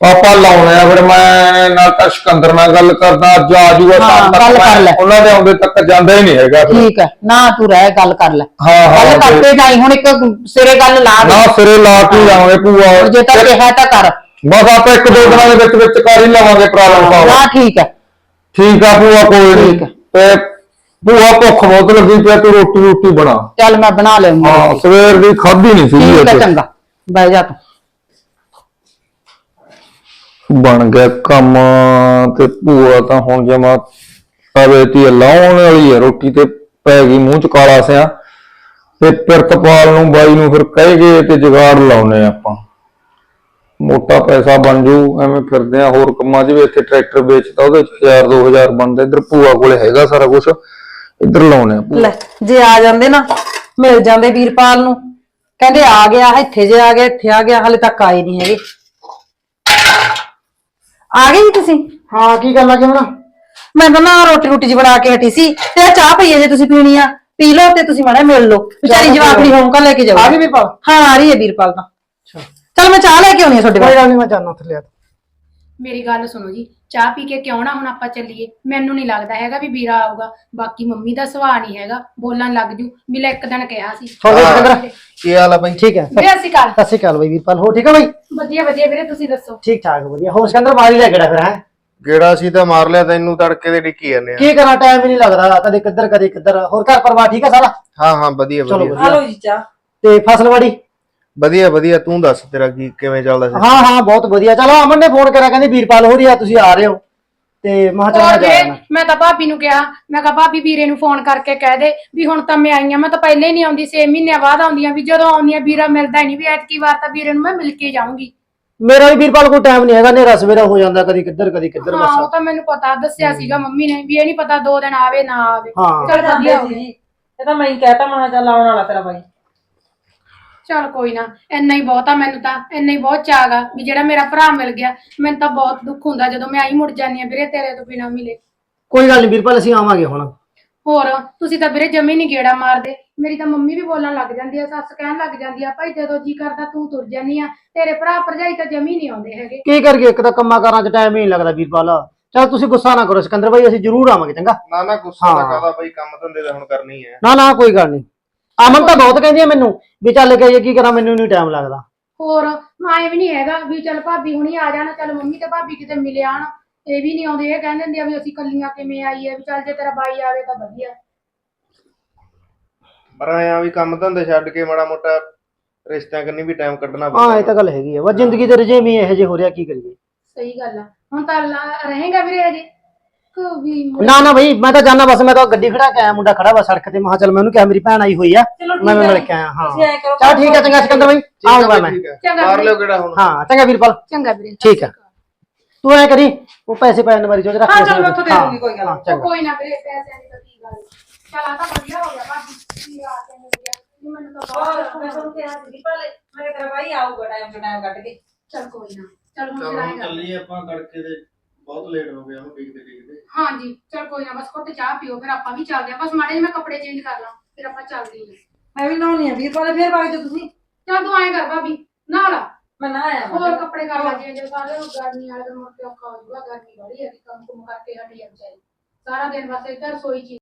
ਪਾਪਾ ਲਾਉਣੇ ਆ ਫਿਰ ਮੈਂ ਨਾਲ ਤਾਂ ਸਿਕੰਦਰ ਨਾਲ ਗੱਲ ਕਰਦਾ ਅੱਜ ਆ ਜੂਗਾ ਹਾਂ, ਗੱਲ ਕਰ ਲੈ। ਉਹਨਾਂ ਦੇ ਆਉਂਦੇ ਤੱਕ ਜਾਂਦਾ ਹੀ ਨਹੀਂ ਹੈਗਾ ਫਿਰ। ਠੀਕ ਹੈ ਨਾ ਤੂੰ ਰਹਿ ਗੱਲ ਕਰ ਲੈ। ਹਾਂ, ਹਾਂ, ਗੱਲ ਤੇ- ਕਰਕੇ ਜਾਈ ਹੁਣ ਇੱਕ ਸਿਰੇ ਗੱਲ ਲਾ ਦੇ। ਨਾ ਸਿਰੇ ਲਾ ਕੇ ਜਾਵਾਂਗੇ ਭੂਆ। ਜੇ ਤਾਂ ਕਿਹਾ ਤਾਂ ਕਰ। ਬਸ ਆਪਾਂ ਇੱਕ ਦੋ ਦਿਨਾਂ ਦੇ ਵਿੱਚ ਵਿੱਚ ਕਰ ਹੀ ਲਵਾਂਗੇ ਪ੍ਰੋਬਲਮ ਨਾ ਪਾਵਾ ਠੀਕ ਹੈ। ਠੀਕ ਆ ਭੂਆ ਕੋਈ ਨਹੀਂ ਠੀਕ ਆ। ਤੇ ਭੂਆ ਭੁੱਖ ਬਹੁਤ ਲੱਗੀ ਪਿਆ ਤੂੰ ਰੋਟੀ ਰੋਟੀ ਬਣਾ। ਚੱਲ ਮੈਂ ਬਣਾ ਲੈਂਦੀ ਹਾਂ ਸਵੇਰ ਦੀ ਖਾਧੀ ਨਹੀਂ ਸੀ ਠੀਕ ਹੈ ਚੰਗਾ। ਬਹਿ ਜਾ ਤੂੰ। ਬਣ ਗਿਆ ਕੰਮ ਤੇ ਭੂਆ ਤਾਂ ਹੁਣ ਜਮਾ ਤਵੇ ਤੇ ਲਾਉਣ ਵਾਲੀ ਹੈ ਰੋਟੀ ਤੇ ਪੈ ਗਈ, ਮੂੰਹ ਚ ਕਾਲਾ ਸਿਆ। ਤੇ ਪਿਰਤਪਾਲ ਨੂੰ ਬਾਈ ਨੂੰ ਫਿਰ ਕਹਿ ਤੇ ਜੁਗਾੜ ਲਾਉਨੇ ਆਪਾਂ। ਮੋਟਾ ਪੈਸਾ ਬਣ ਜੂ, ਐਵੇਂ ਫਿਰਦੇ ਆ, ਹੋਰ ਕੰਮਾਂ 'ਚ ਵੀ ਇੱਥੇ ਟਰੈਕਟਰ ਵੇਚਦਾ ਉਹਦੇ 'ਚ 1000 2000 ਬਣਦਾ, ਇੱਧਰ ਭੂਆ ਕੋਲੇ ਹੈਗਾ ਸਾਰਾ ਕੁਝ ਇੱਧਰ ਲਾਉਨੇ ਆ ਲੈ, ਜੇ ਆ ਜਾਂਦੇ ਨਾ, ਮਿਲ ਜਾਂਦੇ ਵੀਰਪਾਲ ਨੂੰ। ਕਹਿੰਦੇ ਆ ਗਿਆ, ਇੱਥੇ ਜੇ ਆ ਗਿਆ, ਇੱਥੇ ਆ ਗਿਆ, ਹਲੇ ਤੱਕ ਆਏ ਨਹੀਂ ਹੈਗੇ। ਆ ਗਏ ਜੀ ਤੁਸੀਂ? ਹਾਂ ਕੀ ਕਰ ਲੱਗੇ ਹੁਣ ਮੈਂ ਤਾਂ ਨਾ ਰੋਟੀ ਰੋਟੀ ਜੀ ਬਣਾ ਕੇ ਹਟੀ ਸੀ ਤੇ ਆਹ ਚਾਹ ਪਈ ਹੈ ਜੇ ਤੁਸੀਂ ਪੀਣੀ ਆ। ਪੀ ਲਓ ਤੇ ਤੁਸੀਂ ਮਾੜਾ ਮਿਲ ਲਓ। ਵਿਚਾਰੀ ਜਵਾਕੜੀ ਹੋਮਕਾ ਲੈ ਕੇ ਜਾਓ ਆ ਗਈ ਵੀਰਪਾਲ? ਹਾਂ ਆ ਰਹੀ ਹੈ ਵੀਰਪਾਲ ਤਾਂ। ਚਲ ਮੈਂ ਚਾਹ ਲੈ ਕੇ ਆਉਣੀ ਆ ਤੁਹਾਡੇ ਕੋਲ। ਗੱਲ ਨਹੀਂ ਮੈਂ ਜਾਣਾ ਥੱਲੇ ਆ ਮੇਰੀ ਗੱਲ ਸੁਣੋ ਜੀ ਚਾਹ ਪੀ ਕੇ ਕਿਉਂ ਨਾ ਹੁਣ ਆਪਾਂ ਚੱਲੀਏ? ਮੈਨੂੰ ਨਹੀਂ ਲੱਗਦਾ ਹੈਗਾ ਵੀ ਵੀਰਾ ਆਊਗਾ। ਬਾਕੀ ਮੰਮੀ ਦਾ ਸੁਭਾਅ ਨਹੀਂ ਹੈਗਾ। ਬੋਲਣ ਲੱਗ ਜੂ। ਵੀ ਲੈ ਇੱਕ ਦਿਨ ਕਿਹਾ ਸੀ। ਕੀ ਹਾਲ ਆ ਬਾਈ? ਠੀਕ ਹੈ? ਵੀਰੇ ਅਸੀਂ ਕੱਲ ਸਤਿ ਸ਼੍ਰੀ ਅਕਾਲ ਬਾਈ ਵੀਰਪਾਲ। ਹੋ ਠੀਕ ਹੈ ਬਾਈ? ਵਧੀਆ ਵਧੀਆ ਵੀਰੇ ਤੁਸੀਂ ਦੱਸੋ? ਠੀਕ ਠਾਕ ਵਧੀਆ। ਹੋਰ ਸਿਕੰਦਰ ਮਾਰੀ ਲੈ ਗੜਾ ਫਿਰ ਹੈ? ਗੇੜਾ ਸੀ ਤਾਂ ਮਾਰ ਲਿਆ ਤੈਨੂੰ ਤੜਕੇ ਦੇ ਡਿੱਕੀ ਜਾਂਦੇ ਆ। ਕੀ ਕਰਾਂ ਟਾਈਮ ਹੀ ਨਹੀਂ ਲੱਗਦਾ। ਕਦੇ ਕਿੱਧਰ ਕਦੇ ਕਿੱਧਰ। ਹੋਰ ਘਰ ਪਰਿਵਾਰ ਠੀਕ ਹੈ ਸਾਰਾ? ਹਾਂ ਹਾਂ ਵਧੀਆ ਚਲੋ ਵਧੀਆ। ਲਓ ਜੀ ਚਾਹ। ਤੇ ਫਸਲਵਾੜੀ? ਵਧੀਆ ਵਧੀਆ ਤੂੰ ਦੱਸ ਤੇਰਾ ਕੀ ਕਿਵੇਂ ਚੱਲਦਾ ਸੀ? ਹਾਂ ਹਾਂ ਬਹੁਤ ਵਧੀਆ। ਚਲੋ ਅਮਨ ਨੇ ਫੋਨ ਕਰਿਆ ਕਹਿੰਦੀ ਵੀਰਪਾਲ ਹੋ ਰਹੀ ਆ ਤੁਸੀਂ ਆ ਰਹੇ ਹੋ। ਤੇ ਮੈਂ ਕਿਹਾ ਹੋਰ ਚੱਲ ਮੈਂ ਵੀਰੇ ਜਾਣਾ ਮੈਂ ਤਾਂ ਭਾਬੀ ਨੂੰ ਕਿਹਾ ਮੈਂ ਕਿਹਾ ਭਾਬੀ ਵੀਰੇ ਨੂੰ ਫੋਨ ਕਰਕੇ ਕਹਿ ਦੇ ਵੀ ਹੁਣ ਤਾਂ ਮੈਂ ਆਈ ਆ ਮੈਂ ਤਾਂ ਪਹਿਲੇ ਹੀ ਨਹੀਂ ਆਉਂਦੀ 6 ਮਹੀਨਿਆਂ ਬਾਅਦ ਆਉਂਦੀ ਆ ਵੀ ਜਦੋਂ ਆਉਂਦੀ ਆ ਵੀਰਾ ਮਿਲਦਾ ਹੀ ਨਹੀਂ ਵੀ ਐਤਕੀ ਵਾਰ ਤਾਂ ਵੀਰੇ ਨੂੰ ਮੈਂ ਮਿਲ ਕੇ ਜਾਊਂਗੀ। ਮੇਰਾ ਵੀ ਵੀਰਪਾਲ ਕੋਈ ਟਾਈਮ ਨਹੀਂ ਹੈਗਾ ਨੇਰਾ ਸਵੇਰਾ ਹੋ ਜਾਂਦਾ ਕਦੀ ਕਿੱਧਰ ਕਦੀ ਕਿੱਧਰ ਹਾਂ ਉਹ ਬਸ ਤਾਂ ਮੈਨੂੰ ਪਤਾ ਦੱਸਿਆ ਸੀਗਾ ਮੰਮੀ ਨੇ ਵੀ ਇਹ ਨਹੀਂ ਪਤਾ ਦੋ ਦਿਨ ਆਵੇ ਨਾ ਆਵੇ। ਹਾਂ। ਚਲ ਵਧੀਆ ਹੋ ਗਿਆ। ਇਹ ਤਾਂ ਮੈਂ ਹੀ ਕਹਿਤਾ ਮੈਂ ਚੱਲ ਆਉਣ ਵਾਲਾ ਤੇਰਾ ਬਾਈ। ਚਲ ਕੋਈ ਨਾ ਇੰਨਾ ਹੀ ਬਹੁਤ ਆ ਮੈਨੂੰ ਤਾਂ ਇੰਨਾ ਹੀ ਬਹੁਤ ਚਾਹਗਾ ਵੀ ਜਿਹੜਾ ਮੇਰਾ ਭਰਾ ਮਿਲ ਗਿਆ ਮੈਨੂੰ ਤਾਂ ਬਹੁਤ ਦੁੱਖ ਹੁੰਦਾ ਜਦੋਂ ਮੈਂ ਆਈ ਮੁੜ ਜਾਂਦੀ ਆ ਵੀਰੇ ਤੇਰੇ ਤੋਂ ਬਿਨਾ ਮਿਲੇ। ਕੋਈ ਗੱਲ ਨਹੀਂ ਵੀਰਪਾਲ ਅਸੀਂ ਆਵਾਂਗੇ ਹੁਣ। ਹੋਰ ਤੁਸੀਂ ਤਾਂ ਵੀਰੇ ਜਮੀ ਨਹੀਂ ਗੇੜਾ ਮਾਰਦੇ ਮੇਰੀ ਤਾਂ ਮੰਮੀ ਵੀ ਬੋਲਣ ਲੱਗ ਜਾਂਦੀ ਆ ਸੱਸ ਕਹਿਣ ਲੱਗ ਜਾਂਦੀ ਆ ਭਾਈ ਜਦੋਂ ਜੀ ਕਰਦਾ ਤੂੰ ਤੁਰ ਜਾਂਦੀ ਆ ਤੇਰੇ ਭਰਾ ਭਰਜਾਈ ਤਾਂ ਜਮੀ ਨਹੀਂ ਆਉਂਦੇ ਹੈਗੇ। ਕੀ ਕਰੀਏ ਇੱਕ ਤਾਂ ਕੰਮਾਂ ਕਾਰਾਂ 'ਚ ਟਾਈਮ ਹੀ ਨਹੀਂ ਲੱਗਦਾ ਵੀਰਪਾਲ ਚਲ ਤੁਸੀਂ ਗੁੱਸਾ ਨਾ ਕਰੋ ਸਿਕੰਦਰ ਭਾਈ ਅਸੀਂ ਜ਼ਰੂਰ ਆਵਾਂਗੇ ਚੰਗਾ? ਨਾ ਨਾ ਗੁੱਸਾ ਹਾਂ। ਕਾਹਦਾ ਬਾਈ ਕੰਮ ਧੰਦੇ ਤਾਂ ਹੁਣ ਕਰਨੀ ਹੈ ਨਾ ਨਾ ਕੋਈ ਗੱਲ ਨਹੀਂ ਅਮਨ ਤਾਂ ਬਹੁਤ ਕਹਿੰਦੀ ਆ ਮੈਨੂੰ ਵੀ ਚੱਲ ਕੇ ਕੀ ਕਰਾਂ ਮੈਨੂੰ ਨਹੀਂ ਟਾਈਮ ਲੱਗਦਾ। ਹੋਰ ਆਏ ਵੀ ਨਹੀਂ ਹੈਗਾ ਵੀ ਚੱਲ ਭਾਬੀ ਹੁਣੀ ਆ ਜਾਣਾ ਚੱਲ ਮੰਮੀ ਤੇ ਭਾਬੀ ਕਿਤੇ ਮਿਲੇ ਆਣ ਇਹ ਵੀ ਨਹੀਂ ਆਉਂਦੇ ਇਹ ਕਹਿੰਦੇ ਹੁੰਦੇ ਆ ਵੀ ਅਸੀਂ ਕੱਲੀਆਂ ਕਿਵੇਂ ਆਈਏ ਵੀ ਚੱਲ ਜੇ ਤੇਰਾ ਬਾਈ ਆਵੇ ਤਾਂ ਵਧੀਆ। ਪਰ ਆਇਆ ਵੀ ਕੰਮ ਧੰਦੇ ਛੱਡ ਕੇ ਮਾੜਾ ਮੋਟਾ ਰਿਸ਼ਤਿਆਂ ਕੰਨੀ ਵੀ ਟਾਈਮ ਕੱਢਣਾ ਹਾਂ ਇਹ ਤਾਂ ਗੱਲ ਹੈਗੀ ਆ। ਵਾ ਜ਼ਿੰਦਗੀ ਦੇ ਰਜੇਵੀਂ ਇਹੋ ਜਿਹੇ ਹੋ ਰਿਹਾ ਕੀ ਕਰੀਏ? ਸਹੀ ਗੱਲ ਆ। ਹੁਣ ਤਾਂ ਲਾ- ਰਹੇਗਾ ਵੀਰੇ ਅਜੇ ਨਾ ਨਾ ਭਾਈ ਮੈਂ ਤਾਂ ਜਾਣਾ ਬਸ ਮੈਂ ਤਾਂ ਗੱਡੀ ਖੜਾ ਕੇ ਆਇਆ ਮੁੰਡਾ ਖੜਾ ਵਾ ਸੜਕ ਤੇ ਮੈਂ ਕਿਹਾ ਚੱਲ ਮੈਂ ਉਹਨੂੰ ਕਿਹਾ ਮੇਰੀ ਭੈਣ ਆਈ ਹੋਈ ਆ ਮੈਂ ਮਿਲ ਕੇ ਆਇਆ ਹਾਂ। ਤੁਸੀਂ ਐਂ ਕਰੋ ਚਲ ਠੀਕ ਹੈ ਚੰਗਾ ਸਿਕੰਦਰ ਭਾਈ ਆਉਂਗਾ ਮੈਂ। ਚੰਗਾ ਮਾਰ ਵੀਰੇ। ਲਿਓ ਕਿਹੜਾ ਹੁਣ। ਹਾਂ ਚੰਗਾ ਵੀਰਪਾਲ। ਚੰਗਾ ਵੀਰੇ ਠੀਕ ਹੈ ਤੂੰ ਐ ਕਰੀ ਉਹ ਪੈਸੇ ਪੈਣ ਵਾਲੀ ਜੋ ਰੱਖ ਹਾਂ, ਚੱਲ ਮੈਂ ਉੱਥੋਂ ਦੇ ਦੂੰਗੀ, ਕੋਈ ਗੱਲ ਹਾਂ, ਉਹ ਚੰਗਾ। ਕੋਈ ਨਾ ਵੀਰੇ ਪੈਸਿਆਂ ਦੀ ਤਾਂ ਕੀ ਗੱਲ। ਚਲ ਆ ਤਾਂ ਵਧੀਆ ਹੋ ਗਿਆ ਭਾਬੀ। ਆ ਕੇ ਮਿਲ ਗਿਆ ਮੈਨੂੰ ਤਾਂ ਬਹੁਤ ਮੈਂ ਤੁਹਾਨੂੰ ਕਿਹਾ ਸੀ ਵੀਰਪਾਲ ਮੈਂ ਤੇਰਾ ਬਾਈ ਆਊਗਾ ਟਾਈਮ ਤੋਂ ਟਾਈਮ ਕੱਢ ਕੇ। ਚਲ ਕੋਈ ਨਾ। ਚਲ ਹੁਣ ਚਲੋ ਚੱਲੀਏ ਆਪਾਂ ਤੜਕੇ ਦੇ। ਬਹੁਤ ਲੇਟ ਹੋ ਗਿਆ ਹੁਣ ਦੇਖਦੇ ਦੇਖਦੇ। ਹਾਂਜੀ ਚਲ ਕੋਈ ਨਾ ਬਸ ਘੁੱਟ ਚਾਹ ਪੀਓ ਫਿਰ ਆਪਾਂ ਵੀ ਚੱਲਦੇ ਆ ਬਸ ਮਾੜੇ ਜਿਹੇ ਮੈਂ ਕੱਪੜੇ ਚੇਂਜ ਕਰ ਲਾਂ ਫਿਰ ਆਪਾਂ ਚੱਲਦੇ ਹਾਂ। ਮੈਂ ਵੀ ਨਹਾਉਣੀ ਆ ਵੀਰਪਾਲ ਫੇਰ ਬਾਈ ਤੇ ਤੁਸੀਂ। ਚੱਲ ਤੂੰ ਐਂ ਕਰ ਭਾਬੀ ਨਾ ਲਾ। ਮੈਂ ਨਾ ਆਇਆ ਹੋਰ ਕੱਪੜੇ ਕਰ ਲਾ ਚੇਂਜ ਸਾਰੇ ਗਰਮੀ ਵਾਲੇ ਦਿਨ ਮੁੜ ਕੇ ਔਖਾ ਹੋ ਜਾਊਗਾ ਗਰਮੀ ਬੜੀ ਹੈ ਕੰਮ ਕੁਮ ਕਰਕੇ ਹਟੀ ਆ ਵਿਚਾਰੀ। ਸਾਰਾ ਦਿਨ ਬਸ ਇੱਧਰ ਸੋਈ ਚ ਹੀ